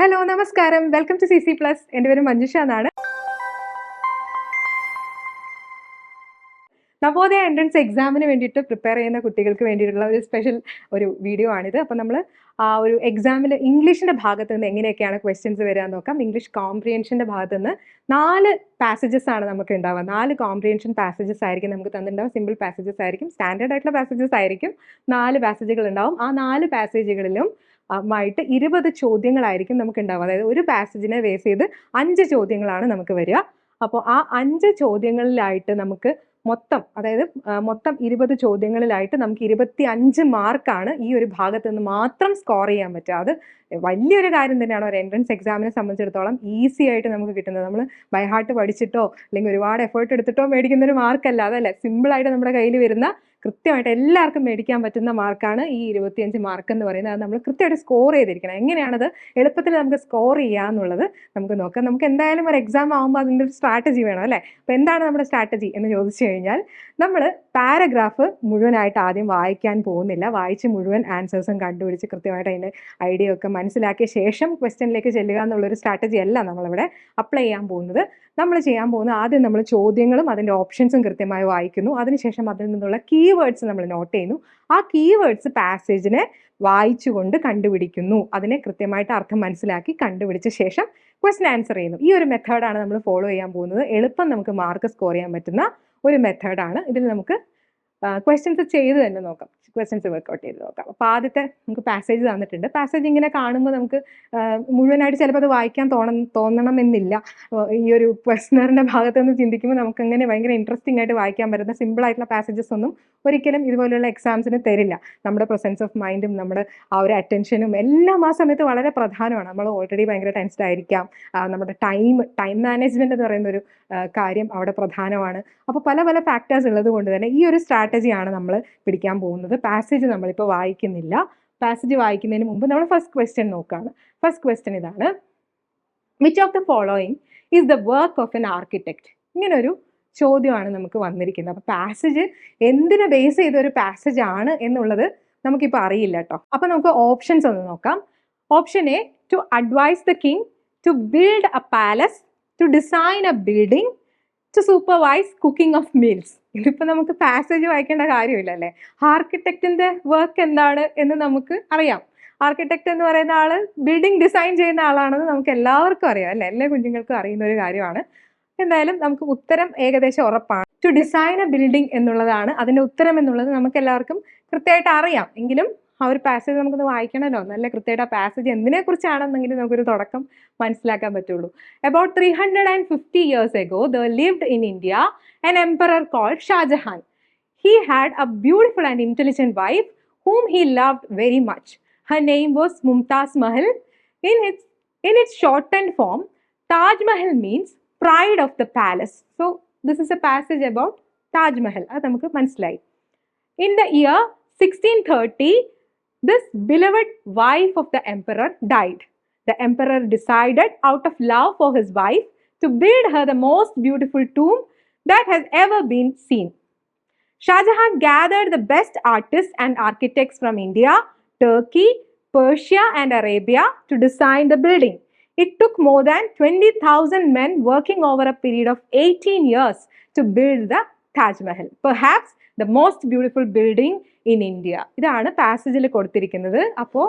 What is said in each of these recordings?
Hello നമസ്കാരം. Welcome to C C plus എന്റെ പേര് മഞ്ജുഷ എന്നാണ്. നവോദയ എൻട്രൻസ് എക്സാമിന് വേണ്ടിയിട്ട് പ്രിപ്പയർ ചെയ്യുന്ന കുട്ടികൾക്ക് വേണ്ടിയിട്ടുള്ള ഒരു സ്പെഷ്യൽ ഒരു വീഡിയോ ആണിത്. അപ്പോൾ നമ്മൾ ആ ഒരു എക്സാമിൽ ഇംഗ്ലീഷിന്റെ ഭാഗത്ത് നിന്ന് എങ്ങനെയൊക്കെയാണ് ക്വസ്റ്റ്യൻസ് വരിക നോക്കാം. ഇംഗ്ലീഷ് കോംപ്രിയൻഷന്റെ ഭാഗത്ത് നിന്ന് നാല് പാസേജസ് ആണ് നമുക്ക് ഉണ്ടാവുക. നാല് കോംപ്രിയൻഷൻ പാസേജസ് ആയിരിക്കും നമുക്ക് തന്നിട്ടുണ്ടാവും സിമ്പിൾ പാസേജസ് ആയിരിക്കും. സ്റ്റാൻഡേർഡ് ആയിട്ടുള്ള പാസേജസ് ആയിരിക്കും. നാല് പാസേജുകൾ ഉണ്ടാവും. ആ നാല് പാസേജുകളിലും ആയിട്ട് ഇരുപത് ചോദ്യങ്ങളായിരിക്കും നമുക്ക് ഉണ്ടാവുക അതായത് ഒരു പാസേജിനെ ബേസ് ചെയ്ത് അഞ്ച് ചോദ്യങ്ങളാണ് നമുക്ക് വരിക. അപ്പോൾ ആ അഞ്ച് ചോദ്യങ്ങളിലായിട്ട് നമുക്ക് മൊത്തം അതായത് മൊത്തം ഇരുപത് ചോദ്യങ്ങളിലായിട്ട് നമുക്ക് ഇരുപത്തി അഞ്ച് മാർക്കാണ് ഈ ഒരു ഭാഗത്ത് നിന്ന് മാത്രം സ്കോർ ചെയ്യാൻ പറ്റുക. അത് വലിയൊരു കാര്യം തന്നെയാണ്. ഒരു എൻട്രൻസ് എക്സാമിനെ സംബന്ധിച്ചിടത്തോളം ഈസി ആയിട്ട് നമുക്ക് കിട്ടുന്നത്. നമ്മൾ ബൈഹാർട്ട് പഠിച്ചിട്ടോ അല്ലെങ്കിൽ ഒരുപാട് എഫേർട്ട് എടുത്തിട്ടോ മേടിക്കുന്ന ഒരു മാർക്കല്ല അതല്ലേ സിമ്പിളായിട്ട് നമ്മുടെ കയ്യിൽ വരുന്ന കൃത്യമായിട്ട് എല്ലാവർക്കും മേടിക്കാൻ പറ്റുന്ന മാർക്കാണ് ഈ ഇരുപത്തിയഞ്ച് മാർക്ക് എന്ന് പറയുന്നത്. അത് നമ്മൾ കൃത്യമായിട്ട് സ്കോർ ചെയ്തിരിക്കണം. എങ്ങനെയാണത്? എളുപ്പത്തിൽ നമുക്ക് സ്കോർ ചെയ്യാന്നുള്ളത് നമുക്ക് നോക്കാം. നമുക്ക് എന്തായാലും ഒരു എക്സാം ആകുമ്പോൾ അതിന്റെ ഒരു സ്ട്രാറ്റജി വേണം അല്ലേ? അപ്പോൾ എന്താണ് നമ്മുടെ സ്ട്രാറ്റജി എന്ന് ചോദിച്ചു കഴിഞ്ഞാൽ നമ്മൾ പാരഗ്രാഫ് മുഴുവനായിട്ട് ആദ്യം വായിക്കാൻ പോകുന്നില്ല. വായിച്ച് മുഴുവൻ ആൻസേഴ്സും കണ്ടുപിടിച്ച് കൃത്യമായിട്ട് അതിന്റെ ഐഡിയ ഒക്കെ മനസ്സിലാക്കിയ ശേഷം ക്വസ്റ്റ്യനിലേക്ക് ചെല്ലുക എന്നുള്ളൊരു സ്ട്രാറ്റജി അല്ല നമ്മളിവിടെ അപ്ലൈ ചെയ്യാൻ പോകുന്നത്. നമ്മൾ ചെയ്യാൻ പോകുന്നത് ആദ്യം നമ്മൾ ചോദ്യങ്ങളും അതിന്റെ ഓപ്ഷൻസും കൃത്യമായി വായിക്കുന്നു. അതിനുശേഷം അതിൽ നിന്നുള്ള കീവേഡ്സ് നമ്മൾ നോട്ട് ചെയ്യുന്നു. ആ കീവേഡ്സ് പാസേജിനെ വായിച്ചുകൊണ്ട് കണ്ടുപിടിക്കുന്നു. അതിനെ കൃത്യമായിട്ട് അർത്ഥം മനസ്സിലാക്കി കണ്ടുപിടിച്ച ശേഷം ക്വസ്റ്റൻ ആൻസർ ചെയ്യുന്നു. ഈ ഒരു മെത്തേഡാണ് നമ്മൾ ഫോളോ ചെയ്യാൻ പോകുന്നത്. എളുപ്പം നമുക്ക് മാർക്ക് സ്കോർ ചെയ്യാൻ പറ്റുന്ന ഒരു മെത്തേഡാണ് ഇതിൽ നമുക്ക് ക്വസ്റ്റ്യൻസ് ചെയ്ത് തന്നെ നോക്കാം. ക്വസ്റ്റ്യൻസ് വർക്കൗട്ട് ചെയ്ത് നോക്കാം. അപ്പോൾ ആദ്യത്തെ നമുക്ക് പാസേജ് തന്നിട്ടുണ്ട്. പാസേജ് ഇങ്ങനെ കാണുമ്പോൾ നമുക്ക് മുഴുവനായിട്ട് ചിലപ്പോൾ അത് വായിക്കാൻ തോന്ന തോന്നണമെന്നില്ല. ഈ ഒരു ക്വസ്റ്റനറിന്റെ ഭാഗത്ത് നിന്ന് ചിന്തിക്കുമ്പോൾ നമുക്ക് അങ്ങനെ ഭയങ്കര ഇൻട്രസ്റ്റിംഗ് ആയിട്ട് വായിക്കാൻ പറ്റുന്ന സിമ്പിൾ ആയിട്ടുള്ള പാസേജസ് ഒന്നും ഒരിക്കലും ഇതുപോലെയുള്ള എക്സാംസിന് തരില്ല. നമ്മുടെ പ്രസൻസ് ഓഫ് മൈൻഡും നമ്മുടെ ആ ഒരു അറ്റൻഷനും എല്ലാം ആ സമയത്ത് വളരെ പ്രധാനമാണ്. നമ്മൾ ഓൾറെഡി ഭയങ്കര ടെൻസ്ഡ് ആയിരിക്കാം. നമ്മുടെ ടൈം ടൈം മാനേജ്മെന്റ് എന്ന് പറയുന്ന ഒരു കാര്യം അവിടെ പ്രധാനമാണ്. അപ്പോൾ പല പല ഫാക്ടേഴ്സ് ഉള്ളത് കൊണ്ട് തന്നെ ഈ ഒരു സ്ട്രാറ്റജിയാണ് നമ്മൾ പിടിക്കാൻ പോകുന്നത്. പാസേജ് നമ്മളിപ്പോൾ വായിക്കുന്നില്ല. പാസേജ് വായിക്കുന്നതിന് മുമ്പ് നമ്മൾ ഫസ്റ്റ് ക്വസ്റ്റ്യൻ നോക്കുകയാണ് ഫസ്റ്റ് ക്വസ്റ്റ്യൻ ഇതാണ്. Which of the following is the work of an architect ഇങ്ങനൊരു ചോദ്യമാണ് നമുക്ക് വന്നിരിക്കുന്നത്. അപ്പോൾ പാസേജ് എന്തിനെ ബേസ് ചെയ്ത ഒരു പാസേജ് ആണ് എന്നുള്ളത് നമുക്കിപ്പോൾ അറിയില്ല കേട്ടോ അപ്പോൾ നമുക്ക് ഓപ്ഷൻസ് ഒന്ന് നോക്കാം. Option A to advise the king to build a palace to design a building to supervise cooking of meals ഇതിപ്പോൾ നമുക്ക് പാസേജ് വായിക്കേണ്ട കാര്യമില്ല അല്ലേ ആർക്കിടെക്റ്റിന്റെ വർക്ക് എന്താണ് എന്ന് നമുക്ക് അറിയാം. ആർക്കിടെക്ട് എന്ന് പറയുന്ന ആൾ ബിൽഡിംഗ് ഡിസൈൻ ചെയ്യുന്ന ആളാണെന്ന് നമുക്ക് എല്ലാവർക്കും അറിയാം അല്ലേ? എല്ലാ കുഞ്ഞുങ്ങൾക്കും അറിയുന്ന ഒരു കാര്യമാണ്. എന്തായാലും നമുക്ക് ഉത്തരം ഏകദേശം ഉറപ്പാണ്. ടു ഡിസൈൻ എ ബിൽഡിംഗ് എന്നുള്ളതാണ് അതിന്റെ ഉത്തരം എന്നുള്ളത് നമുക്ക് എല്ലാവർക്കും കൃത്യമായിട്ട് അറിയാം. എങ്കിലും ആ ഒരു പാസേജ് നമുക്കൊന്ന് വായിക്കണമല്ലോ നല്ല കൃത്യമായിട്ട് ആ പാസേജ് എന്തിനെക്കുറിച്ചാണെന്നെങ്കിലും നമുക്കൊരു തുടക്കം മനസ്സിലാക്കാൻ പറ്റുള്ളൂ about three hundred and fifty years ago the lived in India an emperor called Shah Jahan. He had a beautiful and intelligent wife whom he loved very much. Her name was Mumtaz Mahal. In its, in its shortened form, Taj Mahal means pride of the palace. So, this is a passage about Taj Mahal. അത് നമുക്ക് In the year 1630, this beloved wife of the emperor died. The emperor decided, out of love for his wife, to build her the most beautiful tomb that has ever been seen. Shah Jahan gathered the best artists and architects from India, Turkey, Persia, and Arabia to design the building. It took more than 20,000 men working over a period of 18 years to build the Taj Mahal, perhaps the most beautiful building in India ഇതാണ് പാസേജിൽ കൊടുത്തിരിക്കുന്നത്. അപ്പോൾ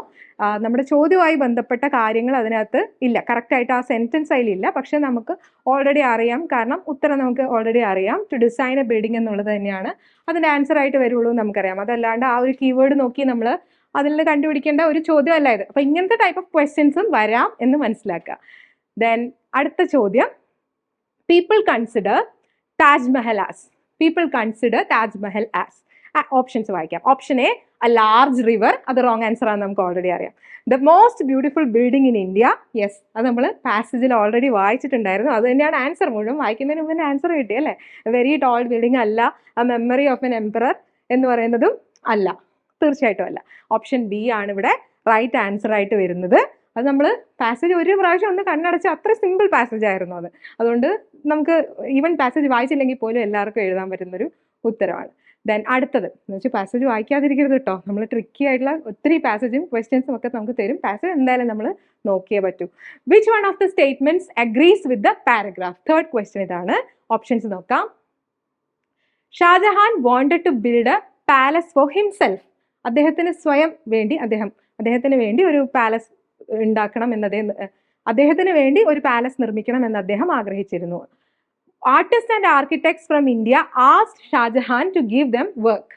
നമ്മുടെ ചോദ്യവുമായി ബന്ധപ്പെട്ട കാര്യങ്ങൾ അതിനകത്ത് ഇല്ല. കറക്റ്റായിട്ട് ആ സെന്റൻസ് അതിലില്ല പക്ഷെ നമുക്ക് ഓൾറെഡി അറിയാം. കാരണം ഉത്തരം നമുക്ക് ഓൾറെഡി അറിയാം. ടു ഡിസൈൻ എ ബിൽഡിംഗ് എന്നുള്ളത് തന്നെയാണ് അതിന്റെ ആൻസർ ആയിട്ട് വരുള്ളൂ നമുക്കറിയാം. അതല്ലാണ്ട് ആ ഒരു കീവേഡ് നോക്കി നമ്മൾ അതിൽ നിന്ന് കണ്ടുപിടിക്കേണ്ട ഒരു ചോദ്യമല്ല ഇത്. അപ്പം ഇങ്ങനത്തെ ടൈപ്പ് ഓഫ് ക്വസ്റ്റ്യൻസും വരാം എന്ന് മനസ്സിലാക്കുക. ദെൻ അടുത്ത ചോദ്യം. People consider Taj Mahal as people consider Taj Mahal as options വായിക്കാം. Option A A large river അത് റോങ് ആൻസർ ആണെന്ന് നമുക്ക് ഓൾറെഡി അറിയാം. The most beautiful building in India yes അത് നമ്മൾ പാസേജിൽ ഓൾറെഡി വായിച്ചിട്ടുണ്ടായിരുന്നു. അത് തന്നെയാണ് ആൻസർ മുഴുവൻ. വായിക്കുന്നതിന് മുമ്പ് ആൻസർ കിട്ടി അല്ലേ? വെരി ടോൾ ബിൽഡിംഗ് അല്ല. A memory of an emperor എന്ന് പറയുന്നതും അല്ല. തീർച്ചയായിട്ടും അല്ല. ഓപ്ഷൻ ബി ആണ് ഇവിടെ റൈറ്റ് ആൻസർ ആയിട്ട് വരുന്നത്. അത് നമ്മൾ പാസേജ് ഒരു പ്രാവശ്യം ഒന്ന് കണ്ണടച്ച് അത്ര സിമ്പിൾ പാസേജ് ആയിരുന്നു അത്. അതുകൊണ്ട് നമുക്ക് ഈവൻ പാസേജ് വായിച്ചില്ലെങ്കിൽ പോലും എല്ലാവർക്കും എഴുതാൻ പറ്റുന്നൊരു ഉത്തരവാണ് ദെൻ അടുത്തത്. എന്ന് വെച്ചാൽ പാസേജ് വായിക്കാതിരിക്കരുത് കേട്ടോ നമ്മൾ ട്രിക്കി ആയിട്ടുള്ള ഒത്തിരി പാസേജും ക്വസ്റ്റ്യൻസും ഒക്കെ നമുക്ക് തരും. പാസേജ് എന്തായാലും നമ്മൾ നോക്കിയേ പറ്റൂ. Which one of the statements agrees with the paragraph third question ഇതാണ്. ഓപ്ഷൻസ് നോക്കാം. Shah Jahan wanted to build a palace for himself അദ്ദേഹത്തിന് സ്വയം വേണ്ടി അദ്ദേഹം അദ്ദേഹത്തിന് വേണ്ടി ഒരു പാലസ് ഉണ്ടാക്കണം എന്നതേ അദ്ദേഹത്തിന് വേണ്ടി ഒരു പാലസ് നിർമ്മിക്കണം എന്ന് അദ്ദേഹം ആഗ്രഹിച്ചിരുന്നു. Artist and architects from India asked Shah Jahan to give them work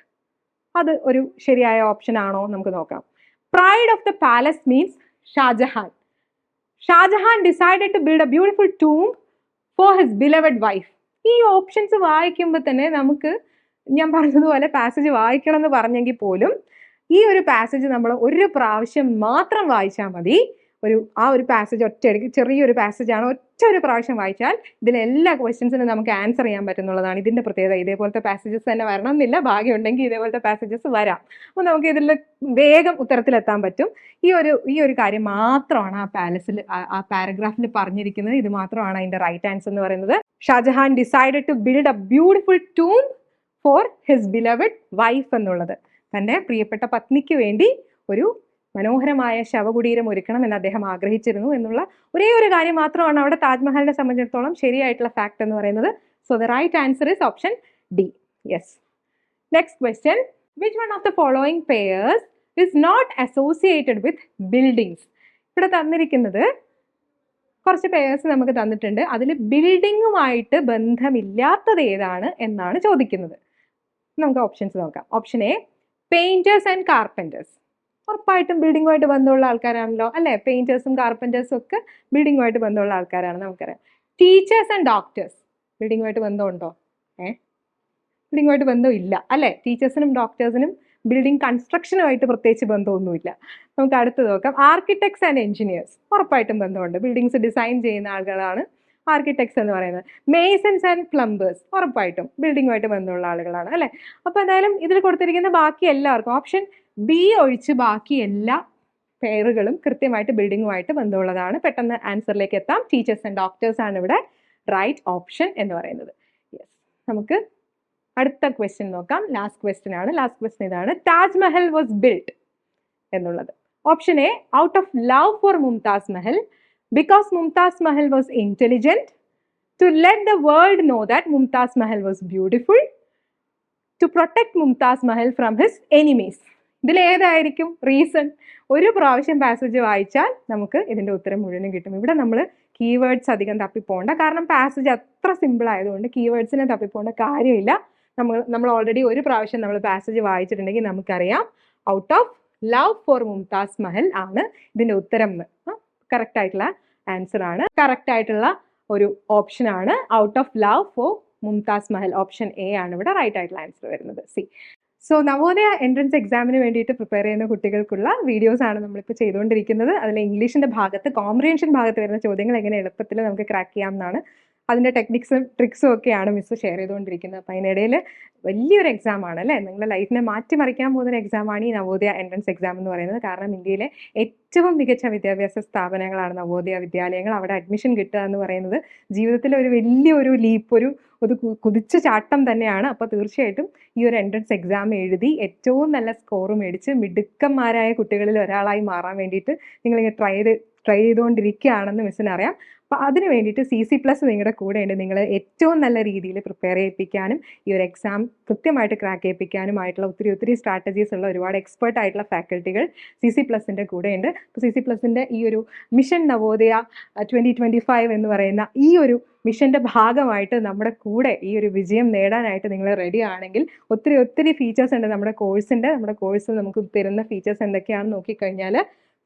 അത് ഒരു ശരിയായ ഓപ്ഷൻ ആണോ നമുക്ക് നോക്കാം. Pride of the palace means Shah Jahan Shah Jahan decided to build a beautiful tomb for his beloved wife ഈ options വായിക്കുമ്പോൾ തന്നെ നമുക്ക് ഞാൻ പറഞ്ഞതുപോലെ പാസേജ് വായിക്കണം എന്ന് പറഞ്ഞെങ്കിൽ പോലും ഈ ഒരു പാസേജ് നമ്മൾ ഒരു പ്രാവശ്യം മാത്രം വായിച്ചാൽ മതി. ഒരു ആ ഒരു പാസേജ് ഒറ്റയടിക്ക് ചെറിയൊരു പാസേജ് ആണ് ഒറ്റ ഒരു പ്രാവശ്യം വായിച്ചാൽ ഇതിലെ എല്ലാ ക്വസ്റ്റ്യൻസിനും നമുക്ക് ആൻസർ ചെയ്യാൻ പറ്റുന്നുള്ളതാണ്. ഇതിന്റെ പ്രത്യേകത ഇതേപോലത്തെ പാസേജസ് തന്നെ വരണം എന്നില്ല ഭാഗ്യമുണ്ടെങ്കിൽ ഇതേപോലത്തെ പാസേജസ് വരാം. അപ്പോൾ നമുക്ക് ഇതിൽ വേഗം ഉത്തരത്തിലെത്താൻ പറ്റും. ഈ ഒരു ഈ ഒരു കാര്യം മാത്രമാണ് ആ പാലസിൽ ആ പാരഗ്രാഫിൽ പറഞ്ഞിരിക്കുന്നത്. ഇത് മാത്രമാണ് അതിന്റെ റൈറ്റ് ആൻസർ എന്ന് പറയുന്നത്. Shah Jahan decided to build a beautiful tomb for his beloved wife എന്നുള്ളത്. തന്റെ പ്രിയപ്പെട്ട പത്നിക്ക് വേണ്ടി ഒരു മനോഹരമായ ശവകുടീരം ഒരുക്കണം എന്ന് അദ്ദേഹം ആഗ്രഹിച്ചിരുന്നു എന്നുള്ള ഒരേ ഒരു കാര്യം മാത്രമാണ് അവിടെ താജ്മഹലിനെ സംബന്ധിച്ചിടത്തോളം ശരിയായിട്ടുള്ള ഫാക്ട് എന്ന് പറയുന്നത്. So the right answer is option D yes next question which one of the following pairs is not associated with buildings ഇവിടെ തന്നിരിക്കുന്നത് കുറച്ച് പേയേഴ്സ് നമുക്ക് തന്നിട്ടുണ്ട്. അതിൽ ബിൽഡിങ്ങുമായിട്ട് ബന്ധമില്ലാത്തത് ഏതാണ് എന്നാണ് ചോദിക്കുന്നത്. നമുക്ക് ഓപ്ഷൻസ് നോക്കാം. Option A painters and carpenters ഉറപ്പായിട്ടും ബിൽഡിങ്ങുമായിട്ട് ബന്ധമുള്ള ആൾക്കാരാണല്ലോ അല്ലേ? പെയിന്റേഴ്സും കാർപ്പന്റേഴ്സും ഒക്കെ ബിൽഡിങ്ങുമായിട്ട് ബന്ധമുള്ള ആൾക്കാരാണ് നമുക്കറിയാം. ടീച്ചേഴ്സ് ആൻഡ് ഡോക്ടേഴ്സ് ബിൽഡിങ്ങുമായിട്ട് ബന്ധമുണ്ടോ? ഏ? ബിൽഡിങ്ങുമായിട്ട് ബന്ധമില്ല അല്ലേ? ടീച്ചേഴ്സിനും ഡോക്ടേഴ്സിനും ബിൽഡിംഗ് കൺസ്ട്രക്ഷനുമായിട്ട് പ്രത്യേകിച്ച് ബന്ധമൊന്നുമില്ല. നമുക്ക് അടുത്ത് നോക്കാം. ആർക്കിടെക്ട്സ് ആൻഡ് എഞ്ചിനീയേഴ്സ് ഉറപ്പായിട്ടും ബന്ധമുണ്ട്. ബിൽഡിങ്സ് ഡിസൈൻ ചെയ്യുന്ന ആളുകളാണ് ആർക്കിടെക്ട്സ് എന്ന് പറയുന്നത്. മേസൺസ് ആൻഡ് പ്ലംബേഴ്സ് ഉറപ്പായിട്ടും ബിൽഡിങ്ങുമായിട്ട് ബന്ധമുള്ള ആളുകളാണ് അല്ലേ? അപ്പോൾ എന്തായാലും ഇതിൽ കൊടുത്തിരിക്കുന്ന ബാക്കി എല്ലാവർക്കും ഓപ്ഷൻ ബി ഒഴിച്ച് ബാക്കി എല്ലാ പേറുകളും കൃത്യമായിട്ട് ബിൽഡിങ്ങുമായിട്ട് ബന്ധമുള്ളതാണ്. പെട്ടെന്ന് ആൻസറിലേക്ക് എത്താം. ടീച്ചേഴ്സ് ആൻഡ് ഡോക്ടേഴ്സ് ആണ് ഇവിടെ റൈറ്റ് ഓപ്ഷൻ എന്ന് പറയുന്നത്. യെസ് നമുക്ക് അടുത്ത ക്വസ്റ്റ്യൻ നോക്കാം. ലാസ്റ്റ് ക്വസ്റ്റ്യൻ ആണ്. ലാസ്റ്റ് ക്വസ്റ്റ്യൻ ഇതാണ്. താജ്മഹൽ വാസ് ബിൽഡ് എന്നുള്ളത്. Option A out of love for Mumtaz Mahal because Mumtaz Mahal was intelligent to let the world know that Mumtaz Mahal was beautiful to protect Mumtaz Mahal from his enemies ഇതിൽ ഏതായിരിക്കും reason ഒരു പ്രാവശ്യം passage വായിച്ചാൽ നമുക്ക് ഇതിന്റെ ഉത്തരം മുഴുവനും കിട്ടും. ഇവിടെ നമ്മൾ കീവേഡ്സ് അധികം തപ്പിപ്പോണ്ട. കാരണം പാസേജ് അത്ര സിമ്പിൾ ആയതുകൊണ്ട് കീവേഡ്സിനെ തപ്പിപ്പോണ്ട കാര്യമില്ല. നമ്മൾ നമ്മൾ ഓൾറെഡി ഒരു പ്രാവശ്യം നമ്മൾ പാസേജ് വായിച്ചിട്ടുണ്ടെങ്കിൽ നമുക്കറിയാം. Out of love for Mumtaz Mahal ആണ് ഇതിന്റെ ഉത്തരം. കറക്റ്റ് ആയിട്ടുള്ള ആൻസർ ആണ്. കറക്റ്റ് ആയിട്ടുള്ള ഒരു ഓപ്ഷൻ ആണ്. Out of love for Mumtaz Mahal option A ആണ് ഇവിടെ റൈറ്റ് ആയിട്ടുള്ള ആൻസർ വരുന്നത്. സി സോ നവോദയ എൻട്രൻസ് എക്സാമിന് വേണ്ടിയിട്ട് പ്രിപ്പയർ ചെയ്യുന്ന കുട്ടികൾക്കുള്ള വീഡിയോസ് ആണ് നമ്മളിപ്പോൾ ചെയ്തുകൊണ്ടിരിക്കുന്നത്. അതിൽ ഇംഗ്ലീഷിന്റെ ഭാഗത്ത് കോംപ്രിഹെൻഷൻ ഭാഗത്ത് വരുന്ന ചോദ്യങ്ങൾ എങ്ങനെ എളുപ്പത്തിൽ നമുക്ക് ക്രാക്ക് ചെയ്യാം എന്നാണ് അതിന്റെ ടെക്നിക്സും ട്രിക്സും ഒക്കെയാണ് മിസ് ഷെയർ ചെയ്തുകൊണ്ടിരിക്കുന്നത്. അപ്പം അതിനിടയിൽ വലിയൊരു എക്സാം ആണ് അല്ലേ? നിങ്ങളുടെ ലൈഫിനെ മാറ്റിമറിക്കാൻ പോകുന്ന എക്സാമാണ് ഈ നവോദയ എൻട്രൻസ് എക്സാം എന്ന് പറയുന്നത്. കാരണം ഇന്ത്യയിലെ ഏറ്റവും മികച്ച വിദ്യാഭ്യാസ സ്ഥാപനങ്ങളാണ് നവോദയ വിദ്യാലയങ്ങൾ. അവിടെ അഡ്മിഷൻ കിട്ടുക എന്ന് പറയുന്നത് ജീവിതത്തിലെ ഒരു വലിയൊരു ലീപ്പ് ഒരു ഒരു കുതിച്ച ചാട്ടം തന്നെയാണ്. അപ്പോൾ തീർച്ചയായിട്ടും ഈ ഒരു എൻട്രൻസ് എക്സാം എഴുതി ഏറ്റവും നല്ല സ്കോർ മേടിച്ച് മിടുക്കന്മാരായ കുട്ടികളിൽ ഒരാളായി മാറാൻ വേണ്ടിയിട്ട് നിങ്ങൾ ട്രൈ ട്രൈ ചെയ്തുകൊണ്ടിരിക്കുകയാണെന്ന് മിസ്സിന് അറിയാം. അപ്പോൾ അതിന് വേണ്ടിയിട്ട് സി സി പ്ലസ് നിങ്ങളുടെ ഉണ്ട് നിങ്ങൾ ഏറ്റവും നല്ല രീതിയിൽ പ്രിപ്പയർ ചെയ്യിപ്പിക്കാനും ഈ ഒരു എക്സാം കൃത്യമായിട്ട് ക്രാക്ക് ചെയ്യിപ്പിക്കാനുമായിട്ടുള്ള ഒത്തിരി ഒത്തിരി സ്ട്രാറ്റജീസ് ഉള്ള ഒരുപാട് എക്സ്പേർട്ട് ആയിട്ടുള്ള ഫാക്കൽറ്റികൾ സി സി പ്ലസിന്റെ കൂടെ ഉണ്ട് അപ്പോൾ സി സി പ്ലസിന്റെ ഈ ഒരു mission Navodaya twenty twenty five എന്ന് പറയുന്ന ഈ ഒരു മിഷന്റെ ഭാഗമായിട്ട് നമ്മുടെ കൂടെ ഈ ഒരു വിജയം നേടാനായിട്ട് നിങ്ങൾ റെഡി ആണെങ്കിൽ ഒത്തിരി ഒത്തിരി ഫീച്ചേഴ്സ് ഉണ്ട്. നമ്മുടെ കോഴ്സിന്റെ നമ്മുടെ കോഴ്സ് നമുക്ക് തരുന്ന ഫീച്ചേഴ്സ് എന്തൊക്കെയാണെന്ന് നോക്കിക്കഴിഞ്ഞാൽ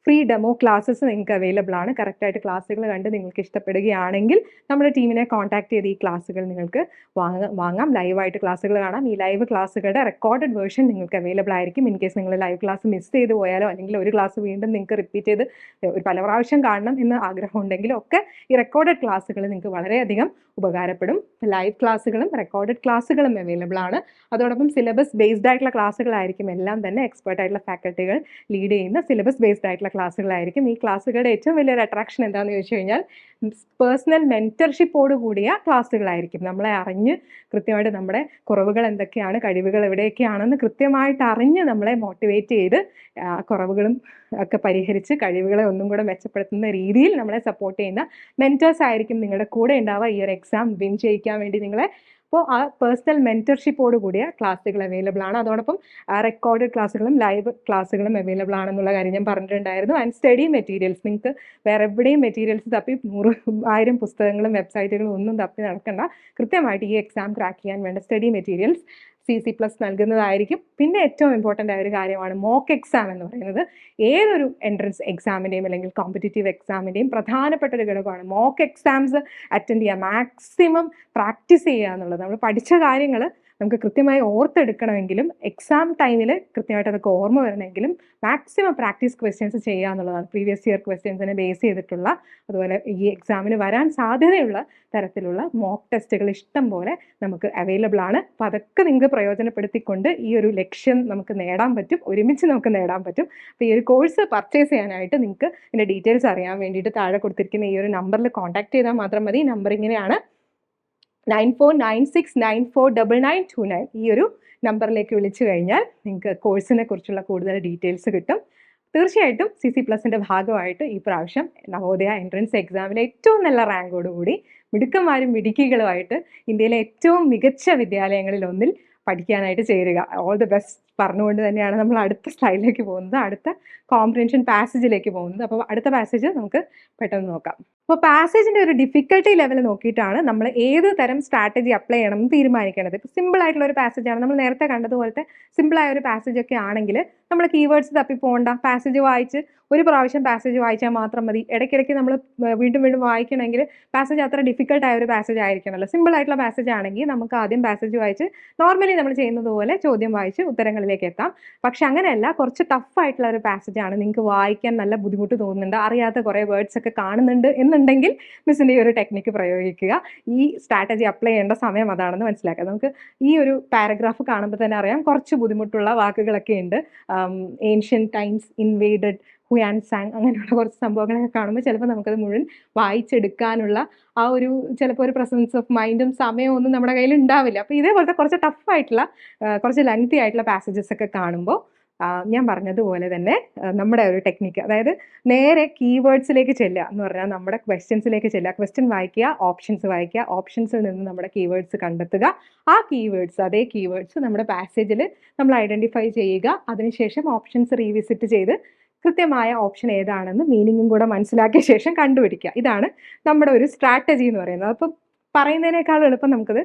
ഫ്രീ ഡെമോ ക്ലാസ്സസ് നിങ്ങൾക്ക് അവൈലബിൾ ആണ്. കറക്റ്റായിട്ട് ക്ലാസ്സുകൾ കണ്ട് നിങ്ങൾക്ക് ഇഷ്ടപ്പെടുകയാണെങ്കിൽ നമ്മുടെ ടീമിനെ കോൺടാക്ട് ചെയ്ത് ഈ ക്ലാസ്സുകൾ നിങ്ങൾക്ക് വാങ്ങ വാങ്ങാം. ലൈവായിട്ട് ക്ലാസ്സുകൾ കാണാം. ഈ ലൈവ് ക്ലാസ്സുകളുടെ റെക്കോർഡഡ് വേർഷൻ നിങ്ങൾക്ക് അവൈലബിൾ ആയിരിക്കും. ഇൻ കേസ് നിങ്ങൾ ലൈവ് ക്ലാസ് മിസ് ചെയ്ത് പോയാലോ അല്ലെങ്കിൽ ഒരു ക്ലാസ് വീണ്ടും നിങ്ങൾക്ക് റിപ്പീറ്റ് ചെയ്ത് ഒരു പല പ്രാവശ്യം കാണണം എന്ന് ആഗ്രഹം ഉണ്ടെങ്കിലും ഒക്കെ ഈ റെക്കോർഡഡ് ക്ലാസ്സുകൾ നിങ്ങൾക്ക് വളരെയധികം ഉപകാരപ്പെടും. ലൈവ് ക്ലാസ്സുകളും റെക്കോർഡഡ് ക്ലാസ്സുകളും അവൈലബിൾ ആണ്. അതോടൊപ്പം സിലബസ് ബേസ്ഡ് ആയിട്ടുള്ള ക്ലാസ്സുകളായിരിക്കും എല്ലാം തന്നെ. എക്സ്പേർട്ട് ആയിട്ടുള്ള ഫാക്കൽറ്റികൾ ലീഡ് ചെയ്യുന്ന സിലബസ് ബേസ്ഡ് ആയിട്ടുള്ള ക്ലാസ്സുകളായിരിക്കും. ഈ ക്ലാസ്സുകളുടെ ഏറ്റവും വലിയൊരു അട്രാക്ഷൻ എന്താണെന്ന് ചോദിച്ചു കഴിഞ്ഞാൽ പേഴ്സണൽ മെന്റർഷിപ്പോട് കൂടിയ ക്ലാസ്സുകളായിരിക്കും. നമ്മളെ അറിഞ്ഞ് കൃത്യമായിട്ട് നമ്മുടെ കുറവുകൾ എന്തൊക്കെയാണ് കഴിവുകൾ എവിടെയൊക്കെയാണെന്ന് കൃത്യമായിട്ട് അറിഞ്ഞ് നമ്മളെ മോട്ടിവേറ്റ് ചെയ്ത് കുറവുകളും ഒക്കെ പരിഹരിച്ച് കഴിവുകളെ ഒന്നും കൂടെ മെച്ചപ്പെടുത്തുന്ന രീതിയിൽ നമ്മളെ സപ്പോർട്ട് ചെയ്യുന്ന മെന്റേഴ്സ് ആയിരിക്കും നിങ്ങളുടെ കൂടെ ഉണ്ടാവുക. ഈ ഒരു എക്സാം വിൻ ചെയ്യിക്കാൻ വേണ്ടി നിങ്ങളെ അപ്പോൾ ആ പേഴ്സണൽ മെന്റർഷിപ്പോട് കൂടിയ ക്ലാസ്സുകൾ അവൈലബിൾ ആണ്. അതോടൊപ്പം റെക്കോർഡഡ് ക്ലാസ്സുകളും ലൈവ് ക്ലാസ്സുകളും അവൈലബിൾ ആണെന്നുള്ള കാര്യം ഞാൻ പറഞ്ഞിട്ടുണ്ടായിരുന്നു. ആൻഡ് സ്റ്റഡി മെറ്റീരിയൽസ് നിങ്ങൾക്ക് വേറെ എവിടെയും മെറ്റീരിയൽസ് തപ്പി നൂറ് ആയിരം പുസ്തകങ്ങളും വെബ്സൈറ്റുകളും ഒന്നും തപ്പി നടക്കണ്ട. കൃത്യമായിട്ട് ഈ എക്സാം ക്രാക്ക് ചെയ്യാൻ വേണ്ട study materials C C plus നൽകുന്നതായിരിക്കും. പിന്നെ ഏറ്റവും ഇമ്പോർട്ടന്റ് ആയ ഒരു കാര്യമാണ് മോക്ക് എക്സാം എന്ന് പറയുന്നത്. ഏതൊരു എൻട്രൻസ് എക്സാമിന്റെയും അല്ലെങ്കിൽ കോമ്പറ്റേറ്റീവ് എക്സാമിന്റെയും പ്രധാനപ്പെട്ട ഒരു ഘടകമാണ് മോക്ക് എക്സാംസ് അറ്റൻഡ് ചെയ്യുക മാക്സിമം പ്രാക്ടീസ് ചെയ്യുക എന്നുള്ളത്. നമ്മൾ പഠിച്ച കാര്യങ്ങൾ നമുക്ക് കൃത്യമായി ഓർത്തെടുക്കണമെങ്കിലും എക്സാം ടൈമിൽ കൃത്യമായിട്ട് അതൊക്കെ ഓർമ്മ വരണമെങ്കിലും മാക്സിമം പ്രാക്ടീസ് ക്വസ്റ്റ്യൻസ് ചെയ്യുക എന്നുള്ളതാണ്. പ്രീവിയസ് ഇയർ ക്വസ്റ്റ്യൻസിനെ ബേസ് ചെയ്തിട്ടുള്ള അതുപോലെ ഈ എക്സാമിന് വരാൻ സാധ്യതയുള്ള തരത്തിലുള്ള മോക്ക് ടെസ്റ്റുകൾ ഇഷ്ടം പോലെ നമുക്ക് അവൈലബിൾ ആണ്. അപ്പം അതൊക്കെ നിങ്ങൾക്ക് പ്രയോജനപ്പെടുത്തിക്കൊണ്ട് ഈ ഒരു ലക്ഷ്യം നമുക്ക് നേടാൻ പറ്റും. ഒരുമിച്ച് നമുക്ക് നേടാൻ പറ്റും. അപ്പോൾ ഈ ഒരു കോഴ്സ് പർച്ചേസ് ചെയ്യാനായിട്ട് നിങ്ങൾക്ക് ഇതിന്റെ ഡീറ്റെയിൽസ് അറിയാൻ വേണ്ടിയിട്ട് താഴെ കൊടുത്തിരിക്കുന്ന ഈ ഒരു നമ്പറിൽ കോൺടാക്ട് ചെയ്താൽ മാത്രം മതി. നമ്പർ ഇങ്ങനെയാണ്. Nine four nine six nine four double nine two nine ഈ ഒരു നമ്പറിലേക്ക് വിളിച്ചു കഴിഞ്ഞാൽ നിങ്ങൾക്ക് കോഴ്സിനെ കുറിച്ചുള്ള കൂടുതൽ ഡീറ്റെയിൽസ് കിട്ടും. തീർച്ചയായിട്ടും സി സി പ്ലസിന്റെ ഭാഗമായിട്ട് ഈ പ്രാവശ്യം നവോദയ എൻട്രൻസ് എക്സാമിലെ ഏറ്റവും നല്ല റാങ്കോടുകൂടി മിടുക്കന്മാരും മിടുക്കികളുമായിട്ട് ഇന്ത്യയിലെ ഏറ്റവും മികച്ച വിദ്യാലയങ്ങളിൽ ഒന്നിൽ പഠിക്കാനായിട്ട് ചേരുക. ഓൾ ദി ബെസ്റ്റ് പറഞ്ഞുകൊണ്ട് തന്നെയാണ് നമ്മൾ അടുത്ത സ്ലൈഡിലേക്ക് പോകുന്നത്. അടുത്ത കോംപ്രിഹെൻഷൻ പാസേജിലേക്ക് പോകുന്നത്. അപ്പോൾ അടുത്ത പാസേജ് നമുക്ക് പെട്ടെന്ന് നോക്കാം. അപ്പോൾ പാസേജിന്റെ ഒരു ഡിഫിക്കൽട്ടി ലെവൽ നോക്കിയിട്ടാണ് നമ്മൾ ഏത് തരം സ്ട്രാറ്റജി അപ്ലൈ ചെയ്യണം എന്ന് തീരുമാനിക്കേണ്ടത്. ഇപ്പോൾ സിമ്പിൾ ആയിട്ടുള്ള ഒരു പാസേജാണ് നമ്മൾ നേരത്തെ കണ്ടതുപോലത്തെ സിമ്പിളായ ഒരു പാസേജ് ഒക്കെ ആണെങ്കിൽ നമ്മൾ കീവേഡ്സ് തപ്പി പോകണ്ട. പാസേജ് വായിച്ച് ഒരു പ്രാവശ്യം പാസേജ് വായിച്ചാൽ മാത്രം മതി. ഇടയ്ക്കിടയ്ക്ക് നമ്മൾ വീണ്ടും വീണ്ടും വായിക്കണമെങ്കിൽ പാസേജ് അത്ര ഡിഫിക്കൽട്ടായ ഒരു പാസേജ് ആയിരിക്കണമല്ലോ. സിമ്പിൾ ആയിട്ടുള്ള പാസേജ് ആണെങ്കിൽ നമുക്ക് ആദ്യം പാസേജ് വായിച്ച് നോർമലി നമ്മൾ ചെയ്യുന്നത് പോലെ ചോദ്യം വായിച്ച് ഉത്തരങ്ങളിലേക്ക് എത്താം. പക്ഷെ അങ്ങനെയല്ല കുറച്ച് ടഫായിട്ടുള്ള ഒരു പാസേജ് ആണ് നിങ്ങൾക്ക് വായിക്കാൻ നല്ല ബുദ്ധിമുട്ട് തോന്നുന്നുണ്ട് അറിയാത്ത കുറേ വേർഡ്സ് ഒക്കെ കാണുന്നുണ്ട് എന്നുണ്ടെങ്കിൽ മിസ്സിന്റെ ഈ ഒരു ടെക്നിക്ക് പ്രയോഗിക്കുക. ഈ സ്ട്രാറ്റജി അപ്ലൈ ചെയ്യേണ്ട സമയം അതാണെന്ന് മനസ്സിലാക്കുക. നമുക്ക് ഈ ഒരു പാരഗ്രാഫ് കാണുമ്പോൾ തന്നെ അറിയാം കുറച്ച് ബുദ്ധിമുട്ടുള്ള വാക്കുകളൊക്കെ ഉണ്ട്. Ancient times invaded Hiuen Tsang അങ്ങനെയുള്ള കുറച്ച് സംഭവങ്ങളൊക്കെ കാണുമ്പോൾ ചിലപ്പോൾ നമുക്കത് മുഴുവൻ വായിച്ചെടുക്കാനുള്ള ആ ഒരു ചിലപ്പോൾ ഒരു പ്രസൻസ് ഓഫ് മൈൻഡും സമയവും ഒന്നും നമ്മുടെ കയ്യിൽ ഉണ്ടാവില്ല. അപ്പോൾ ഇതേപോലത്തെ കുറച്ച് ടഫായിട്ടുള്ള കുറച്ച് ലെങ്തി ആയിട്ടുള്ള പാസേജസ് ഒക്കെ കാണുമ്പോൾ ഞാൻ പറഞ്ഞതുപോലെ തന്നെ നമ്മുടെ ഒരു ടെക്നിക്ക് അതായത് നേരെ കീവേഡ്സിലേക്ക് ചെല്ലുക എന്ന് പറഞ്ഞാൽ നമ്മുടെ ക്വസ്റ്റ്യൻസിലേക്ക് ചെല്ലുക. ക്വസ്റ്റ്യൻ വായിക്കുക ഓപ്ഷൻസ് വായിക്കുക ഓപ്ഷൻസിൽ നിന്ന് നമ്മുടെ കീവേഡ്സ് കണ്ടെത്തുക. ആ കീവേഡ്സ് അതേ കീവേഡ്സ് നമ്മുടെ പാസേജിൽ നമ്മൾ ഐഡന്റിഫൈ ചെയ്യുക. അതിനുശേഷം ഓപ്ഷൻസ് റീവിസിറ്റ് ചെയ്ത് കൃത്യമായ ഓപ്ഷൻ ഏതാണെന്ന് മീനിങ്ങും കൂടെ മനസ്സിലാക്കിയ ശേഷം കണ്ടുപിടിക്കുക. ഇതാണ് നമ്മുടെ ഒരു സ്ട്രാറ്റജി എന്ന് പറയുന്നത്. അപ്പം പറയുന്നതിനേക്കാൾ എളുപ്പം നമുക്കത്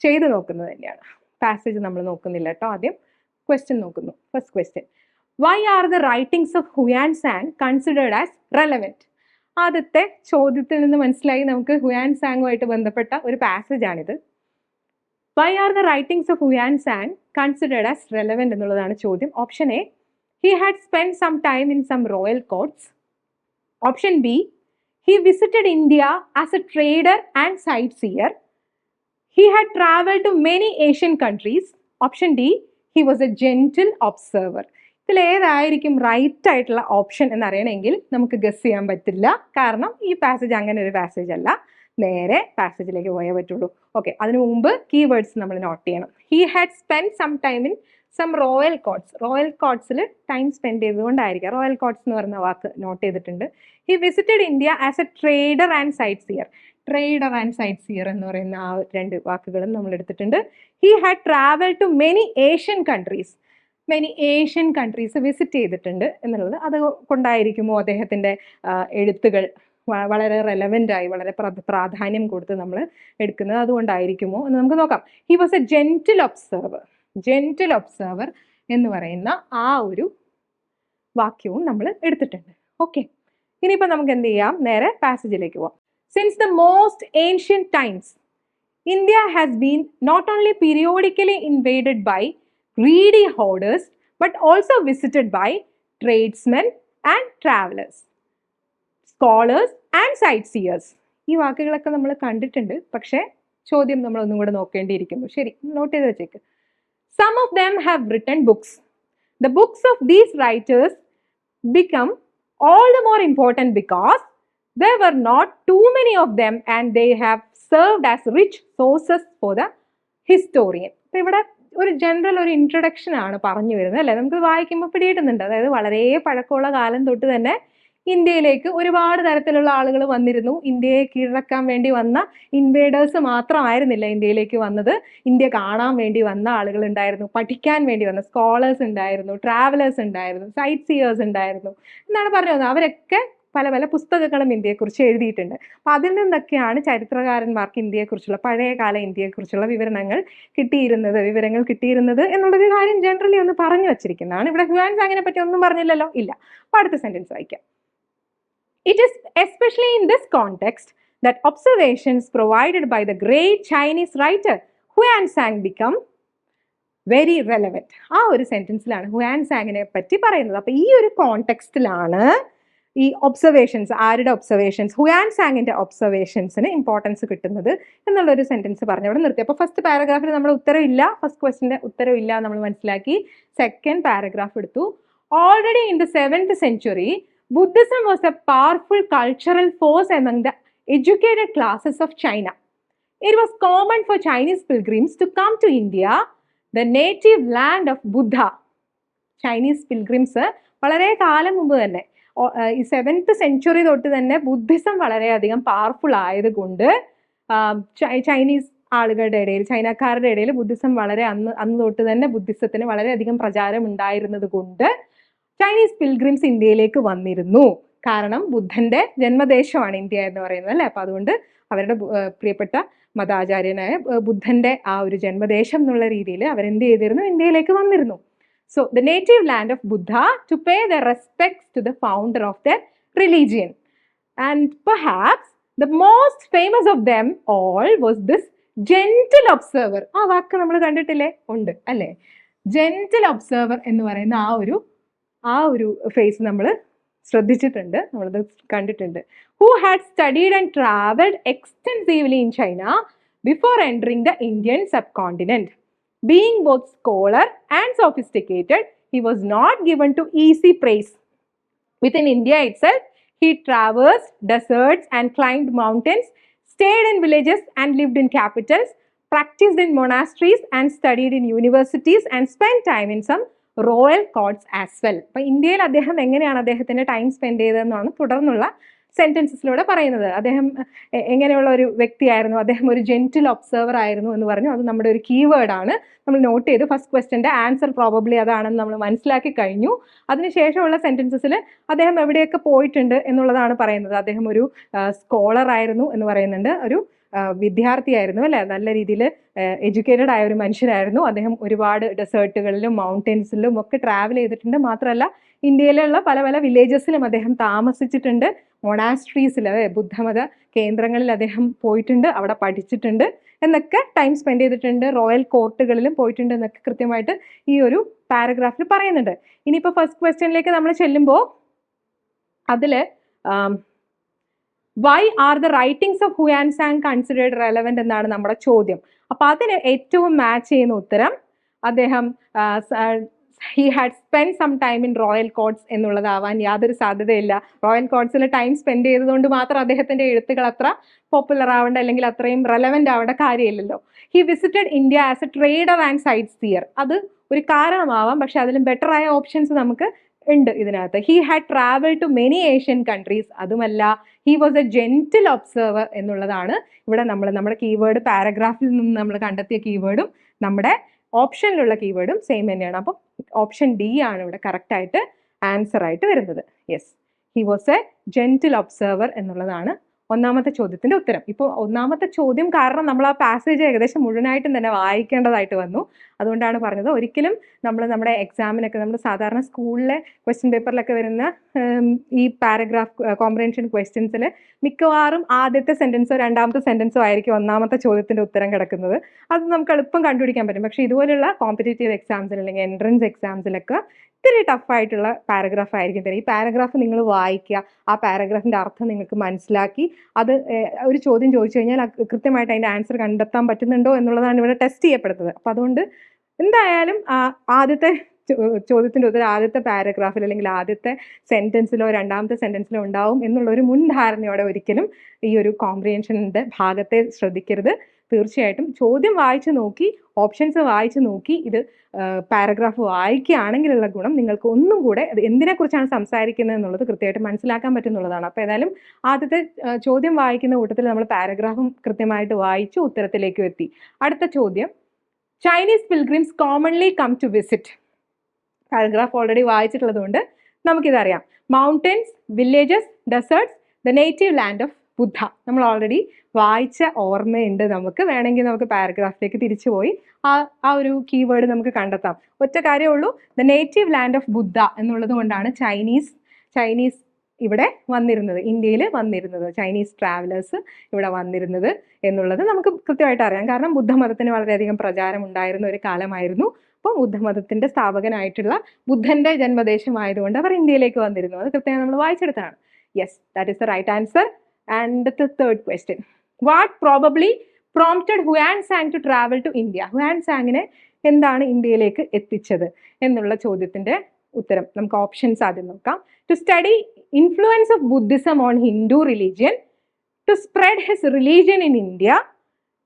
ചെയ്ത് നോക്കുന്നത് തന്നെയാണ്. പാസേജ് നമ്മൾ നോക്കുന്നില്ല കേട്ടോ ആദ്യം. ക്വസ്റ്റ്യൻ നോക്കുന്നു. First question why are the writings of Hiuen Tsang considered as relevant ആദ്യത്തെ ചോദ്യത്തിൽ നിന്ന് മനസ്സിലായി നമുക്ക് ഹുയാൻ സാങ്ങുമായിട്ട് ബന്ധപ്പെട്ട ഒരു പാസേജ് ആണിത്. Why are the writings of Huan Sang considered as relevant എന്നുള്ളതാണ് ചോദ്യം. Option A he had spent some time in some royal courts. Option B, he visited India as a trader and sightseer. He had traveled to many Asian countries. Option D, he was a gentle observer. ഇതിൽ ഏതായിരിക്കും right ആയിട്ടുള്ള option എന്നറിയണമെങ്കിൽ നമുക്ക് guess ചെയ്യാൻ പറ്റില്ല കാരണം ഈ passage അങ്ങനെ ഒരു പാസേജ് അല്ല നേരെ പാസേജിലേക്ക് പോയേ പറ്റുള്ളൂ ഓക്കെ അതിനു മുമ്പ് കീവേഡ്സ് നമ്മൾ നോട്ട് ചെയ്യണം he had spend some time in some royal courts royal കോട്ട്സിൽ time spend ചെയ്തുകൊണ്ടായിരിക്കാം. റോയൽ കോട്ട്സ് എന്ന് പറയുന്ന വാക്ക് നോട്ട് ചെയ്തിട്ടുണ്ട്. He visited India as a trader and sightseer trader and sightseer എന്ന് പറയുന്ന ആ രണ്ട് വാക്കുകളും നമ്മൾ എടുത്തിട്ടുണ്ട്. He had travel to many Asian countries many Asian countries visit ചെയ്തിട്ടുണ്ട് എന്നുള്ളത് അത് കൊണ്ടായിരിക്കുമോ അദ്ദേഹത്തിന്റെ എഴുത്തുകൾ വളരെ റെലവെന്റ് ആയി വളരെ പ്രാധാന്യം കൊടുത്ത് നമ്മൾ എടുക്കുന്നത് അതുകൊണ്ടായിരിക്കുമോ എന്ന് നമുക്ക് നോക്കാം. He was a gentle observer gentle observer എന്ന് പറയുന്ന ആ ഒരു വാക്യവും നമ്മൾ എടുത്തിട്ടുണ്ട്. ഓക്കെ ഇനിയിപ്പോൾ നമുക്ക് എന്ത് ചെയ്യാം? നേരെ പാസേജിലേക്ക് പോവാം. Since the most ancient times India has been not only periodically invaded by greedy hoarders but also visited by tradesmen and travelers scholars and sightseers. ഈ വാക്കുകളൊക്കെ നമ്മൾ കണ്ടിട്ടുണ്ട്. പക്ഷേ ചോദ്യം നമ്മൾ ഒന്നും കൂടെ നോക്കേണ്ടിയിരിക്കുന്നു. ശരി നോട്ട് ചെയ്ത് വെച്ചേക്ക്. Some of them have written books the books of these writers become all the more important because there were not too many of them and they have served as rich sources for the historian. അപ്പൊ ഇവിടെ ഒരു general ഒരു introduction ആണ് പറഞ്ഞു വരുന്നത് അല്ലെ? നമുക്ക് വായിക്കുമ്പോൾ പിടികിട്ടുന്നുണ്ട്. അതായത് വളരെ പഴക്കമുള്ള കാലം തൊട്ട് തന്നെ ഇന്ത്യയിലേക്ക് ഒരുപാട് തരത്തിലുള്ള ആളുകൾ വന്നിരുന്നു. ഇന്ത്യയെ കീഴടക്കാൻ വേണ്ടി വന്ന ഇൻവേഡേഴ്സ് മാത്രമായിരുന്നില്ല ഇന്ത്യയിലേക്ക് വന്നത്. ഇന്ത്യ കാണാൻ വേണ്ടി വന്ന ആളുകൾ ഉണ്ടായിരുന്നു. പഠിക്കാൻ വേണ്ടി വന്ന സ്കോളേഴ്സ് ഉണ്ടായിരുന്നു. ട്രാവലേഴ്സ് ഉണ്ടായിരുന്നു. സൈറ്റ് സീയേഴ്സ് ഉണ്ടായിരുന്നു. എന്നാണ് പറഞ്ഞു വന്നത്. അവരൊക്കെ പല പല പുസ്തകങ്ങളും ഇന്ത്യയെക്കുറിച്ച് എഴുതിയിട്ടുണ്ട്. അപ്പം അതിൽ നിന്നൊക്കെയാണ് ചരിത്രകാരന്മാർക്ക് ഇന്ത്യയെക്കുറിച്ചുള്ള പഴയകാല ഇന്ത്യയെക്കുറിച്ചുള്ള വിവരണങ്ങൾ കിട്ടിയിരുന്നത് വിവരങ്ങൾ കിട്ടിയിരുന്നത് എന്നുള്ളൊരു കാര്യം ജനറലി ഒന്ന് പറഞ്ഞു വച്ചിരിക്കുന്നതാണ്. ഇവിടെ ഹ്യുവാൻസ് അങ്ങനെ പറ്റി ഒന്നും പറഞ്ഞില്ലല്ലോ. ഇല്ല. അപ്പോൾ അടുത്ത സെന്റൻസ് വായിക്കാം. It is especially in this context that observations provided by the great Chinese writer Huan Sang become very relevant ആ ഒരു സെന്റൻസിലാണ് ഹുയാൻ സാങ്ങിനെ പറ്റി പറയുന്നത്. അപ്പൊ ഈ ഒരു കോണ്ടെക്സ്റ്റിലാണ് ഈ ഒബ്സർവേഷൻസ് ആരുടെ ഒബ്സർവേഷൻസ് ഹുയാൻ സാങ്ങിന്റെ ഒബ്സർവേഷൻസിന് ഇമ്പോർട്ടൻസ് കിട്ടുന്നത് എന്നുള്ളൊരു സെന്റൻസ് പറഞ്ഞു അവിടെ നിർത്തി. അപ്പോൾ ഫസ്റ്റ് പാരഗ്രാഫിൽ നമ്മൾ ഉത്തരവില്ല ഫസ്റ്റ് ക്വസ്റ്റിന്റെ ഉത്തരവില്ല നമ്മൾ മനസ്സിലാക്കി. സെക്കൻഡ് പാരഗ്രാഫ് എടുത്തു. Already in the seventh century Buddhism was a powerful cultural force among the educated classes of China. It was common for Chinese pilgrims to come to India, the native land of Buddha. Chinese pilgrims വളരെ കാലം മുമ്പ് തന്നെ ഈ seventh century തൊട്ട് തന്നെ Buddhism വളരെയധികം powerful ആയതുകൊണ്ട് Chinese ആളുകളുടെ ഇടയിൽ ചൈനക്കാരുടെ ഇടയിൽ ബുദ്ധിസം വളരെ അന്ന് അന്ന് തൊട്ട് തന്നെ ബുദ്ധിസത്തിന് വളരെയധികം പ്രചാരം ഉണ്ടായിരുന്നത് കൊണ്ട് ചൈനീസ് പിൽഗ്രിംസ് ഇന്ത്യയിലേക്ക് വന്നിരുന്നു. കാരണം ബുദ്ധന്റെ ജന്മദേശമാണ് ഇന്ത്യ എന്ന് പറയുന്നത് അല്ലേ? അപ്പൊ അതുകൊണ്ട് അവരുടെ പ്രിയപ്പെട്ട മതാചാര്യനായ ബുദ്ധന്റെ ആ ഒരു ജന്മദേശം എന്നുള്ള രീതിയിൽ അവരെന്ത് ചെയ്തിരുന്നു? ഇന്ത്യയിലേക്ക് വന്നിരുന്നു. So the native land of Buddha to pay the respects to the founder of the religion and perhaps the most famous of them all was this gentle observer ആ വാക്ക് നമ്മൾ കണ്ടിട്ടില്ലേ? ഉണ്ട് അല്ലേ? ജെന്റിൽ ഒബ്സർവർ എന്ന് പറയുന്ന ആ ഒരു ആ ഒരു ഫേസ് നമ്മൾ ശ്രദ്ധിച്ചിട്ടുണ്ട് നമ്മളത് കണ്ടിട്ടുണ്ട് who had studied and travelled extensively in China before entering the Indian subcontinent being both scholar and sophisticated he was not given to easy praise Within India itself, he traversed deserts and climbed mountains, stayed in villages and lived in capitals, practiced in monasteries and studied in universities, and spent time in some royal courts as well. അപ്പൊ ഇന്ത്യയിൽ അദ്ദേഹം എങ്ങനെയാണ് അദ്ദേഹത്തിന്റെ time spend ചെയ്തതെന്നാണ് തുടർന്നുള്ള സെന്റൻസസിലൂടെ പറയുന്നത്. അദ്ദേഹം എങ്ങനെയുള്ള ഒരു വ്യക്തിയായിരുന്നു? അദ്ദേഹം ഒരു ജെന്റിൽ ഒബ്സർവർ ആയിരുന്നു എന്ന് പറഞ്ഞു. അത് നമ്മുടെ ഒരു കീവേഡ് ആണ്. നമ്മൾ നോട്ട് ചെയ്ത്. ഫസ്റ്റ് ക്വസ്റ്റിന്റെ ആൻസർ പ്രോബബ്ലി അതാണെന്ന് നമ്മൾ മനസ്സിലാക്കി കഴിഞ്ഞു. അതിനുശേഷമുള്ള സെന്റൻസസിൽ അദ്ദേഹം എവിടെയൊക്കെ പോയിട്ടുണ്ട് എന്നുള്ളതാണ് പറയുന്നത്. അദ്ദേഹം ഒരു സ്കോളർ ആയിരുന്നു എന്ന് പറയുന്നുണ്ട്. ഒരു വിദ്യാർത്ഥിയായിരുന്നു അല്ലെ? നല്ല രീതിയിൽ എഡ്യൂക്കേറ്റഡ് ആയ ഒരു മനുഷ്യനായിരുന്നു അദ്ദേഹം ഒരുപാട് ഡെസേർട്ടുകളിലും മൗണ്ടൻസിലും ഒക്കെ ട്രാവൽ ചെയ്തിട്ടുണ്ട്. മാത്രമല്ല ഇന്ത്യയിലുള്ള പല പല വില്ലേജസിലും അദ്ദേഹം താമസിച്ചിട്ടുണ്ട്. മൊണാസ്ട്രീസിൽ അതെ ബുദ്ധമത കേന്ദ്രങ്ങളിൽ അദ്ദേഹം പോയിട്ടുണ്ട് അവിടെ പഠിച്ചിട്ടുണ്ട് എന്നൊക്കെ ടൈം സ്പെൻഡ് ചെയ്തിട്ടുണ്ട്. റോയൽ കോർട്ടുകളിലും പോയിട്ടുണ്ട് എന്നൊക്കെ കൃത്യമായിട്ട് ഈ ഒരു പാരഗ്രാഫിൽ പറയുന്നുണ്ട്. ഇനിയിപ്പോൾ ഫസ്റ്റ് ക്വസ്റ്റ്യനിലേക്ക് നമ്മൾ ചെല്ലുമ്പോൾ അതിൽ why are the writings of Hiuen Tsang considered relevant എന്നാണ് നമ്മുടെ ചോദ്യം. അപ്പൊ അതിന് ഏറ്റവും മാച്ച് ചെയ്യുന്ന ഉത്തരം അദ്ദേഹം he had spend some time in royal courts എന്നുള്ളതാവാൻ യാതൊരു സാധ്യതയില്ല. റോയൽ കോർട്സിൽ ടൈം സ്പെൻഡ് ചെയ്തതുകൊണ്ട് മാത്രം അദ്ദേഹത്തിന്റെ എഴുത്തുകൾ അത്ര പോപ്പുലർ ആവേണ്ട അല്ലെങ്കിൽ അത്രയും റെലവെന്റ് ആവേണ്ട കാര്യമില്ലല്ലോ. He visited India as a trader and sightseer അത് ഒരു കാരണമാവാം പക്ഷെ അതിലും ബെറ്റർ ആയ ഓപ്ഷൻസ് നമുക്ക് ഉണ്ട് ഇതിനകത്ത്. He had travel to many Asian countries അതുമല്ല he was a gentle observer എന്നുള്ളതാണ് ഇവിടെ നമ്മൾ നമ്മുടെ കീവേഡ് പാരഗ്രാഫിൽ നിന്ന് നമ്മൾ കണ്ടെത്തിയ കീവേഡും നമ്മുടെ ഓപ്ഷനിലുള്ള കീവേഡും സെയിം തന്നെയാണ്. അപ്പം ഓപ്ഷൻ ഡി ആണ് ഇവിടെ കറക്റ്റ് ആയിട്ട് ആൻസർ ആയിട്ട് വരുന്നത്. Yes he was a gentle observer എന്നുള്ളതാണ് ഒന്നാമത്തെ ചോദ്യത്തിന്റെ ഉത്തരം. ഇപ്പോൾ ഒന്നാമത്തെ ചോദ്യം കാരണം നമ്മൾ ആ പാസേജ് ഏകദേശം മുഴുവനായിട്ടും തന്നെ വായിക്കേണ്ടതായിട്ട് വന്നു. അതുകൊണ്ടാണ് പറഞ്ഞത്. ഒരിക്കലും നമ്മൾ നമ്മുടെ എക്സാമിനൊക്കെ നമ്മൾ സാധാരണ സ്കൂളിലെ ക്വസ്റ്റ്യൻ പേപ്പറിലൊക്കെ വരുന്ന ഈ പാരഗ്രാഫ് കോംപ്രഹെൻഷൻ ക്വസ്റ്റ്യൻസിൽ മിക്കവാറും ആദ്യത്തെ സെന്റൻസോ രണ്ടാമത്തെ സെന്റൻസോ ആയിരിക്കും ഒന്നാമത്തെ ചോദ്യത്തിന്റെ ഉത്തരം കിടക്കുന്നത്. അത് നമുക്ക് എളുപ്പം കണ്ടുപിടിക്കാൻ പറ്റും. പക്ഷേ ഇതുപോലുള്ള കോമ്പറ്റേറ്റീവ് എക്സാംസിൽ അല്ലെങ്കിൽ എൻട്രൻസ് എക്സാംസിലൊക്കെ ഇത്തിരി ടഫായിട്ടുള്ള പാരഗ്രാഫ് ആയിരിക്കും തരും ഈ പാരഗ്രാഫ് നിങ്ങൾ വായിക്കുക. ആ പാരഗ്രാഫിന്റെ അർത്ഥം നിങ്ങൾക്ക് മനസ്സിലാക്കി അത് ഒരു ചോദ്യം ചോദിച്ചു കഴിഞ്ഞാൽ കൃത്യമായിട്ട് അതിന്റെ ആൻസർ കണ്ടെത്താൻ പറ്റുന്നുണ്ടോ എന്നുള്ളതാണ് ഇവിടെ ടെസ്റ്റ് ചെയ്യപ്പെടുന്നത്. അപ്പോൾ അതുകൊണ്ട് എന്തായാലും ആദ്യത്തെ ചോദ്യത്തിന്റെ ഉത്തരം ആദ്യത്തെ പാരഗ്രാഫിൽ അല്ലെങ്കിൽ ആദ്യത്തെ സെന്റൻസിലോ രണ്ടാമത്തെ സെന്റൻസിലോ ഉണ്ടാവും എന്നുള്ളൊരു മുൻധാരണയോടെ ഒരിക്കലും ഈ ഒരു കോംപ്രിയൻഷന്റെ ഭാഗത്തെ ശ്രദ്ധിക്കരുത്. തീർച്ചയായിട്ടും ചോദ്യം വായിച്ചു നോക്കി ഓപ്ഷൻസ് വായിച്ചു നോക്കി ഇത് പാരഗ്രാഫ് വായിക്കുകയാണെങ്കിലുള്ള ഗുണം നിങ്ങൾക്ക് ഒന്നും കൂടെ അത് എന്തിനെക്കുറിച്ചാണ് സംസാരിക്കുന്നത് എന്നുള്ളത് കൃത്യമായിട്ട് മനസ്സിലാക്കാൻ പറ്റുന്നുള്ളതാണ് അപ്പോൾ ഏതായാലും ആദ്യത്തെ ചോദ്യം വായിക്കുന്ന കൂട്ടത്തിൽ നമ്മൾ പാരഗ്രാഫും കൃത്യമായിട്ട് വായിച്ചു ഉത്തരത്തിലേക്ക് എത്തി. അടുത്ത ചോദ്യം. Chinese pilgrims commonly come to visit paragraph already വായിച്ചിട്ടുള്ളത് കൊണ്ട് നമുക്കിതറിയാം. Mountains villages deserts the native land of Buddha നമ്മൾ ഓൾറെഡി വായിച്ച ഓർമ്മയുണ്ട് നമുക്ക്. വേണമെങ്കിൽ നമുക്ക് പാരഗ്രാഫിലേക്ക് തിരിച്ചു പോയി ആ ആ ഒരു കീവേഡ് നമുക്ക് കണ്ടെത്താം. ഒറ്റ കാര്യമേ ഉള്ളൂ. The native land of Buddha എന്നുള്ളത് കൊണ്ടാണ് ചൈനീസ് ചൈനീസ് ഇവിടെ വന്നിരുന്നത് ഇന്ത്യയിൽ വന്നിരുന്നത് ചൈനീസ് ട്രാവലേഴ്സ് ഇവിടെ വന്നിരുന്നത് എന്നുള്ളത് നമുക്ക് കൃത്യമായിട്ട് അറിയാം. കാരണം ബുദ്ധമതത്തിന് വളരെയധികം പ്രചാരം ഉണ്ടായിരുന്ന ഒരു കാലമായിരുന്നു. അപ്പോൾ ബുദ്ധമതത്തിന്റെ സ്ഥാപകനായിട്ടുള്ള ബുദ്ധന്റെ ജന്മദേശമായതുകൊണ്ട് അവർ ഇന്ത്യയിലേക്ക് വന്നിരുന്നു. അത് കൃത്യമായി നമ്മൾ വായിച്ചെടുത്താണ് yes that is the right answer and the third question what probably prompted Huan Sang to travel to India ഹുയാൻ സാങ്ങിനെ എന്താണ് ഇന്ത്യയിലേക്ക് എത്തിച്ചത്? എന്നുള്ള ചോദ്യത്തിന്റെ ഉത്തരം. നമുക്ക് ഓപ്ഷൻസ് ആദ്യം നോക്കാം. To study influence of Buddhism on Hindu religion, to spread his religion in India,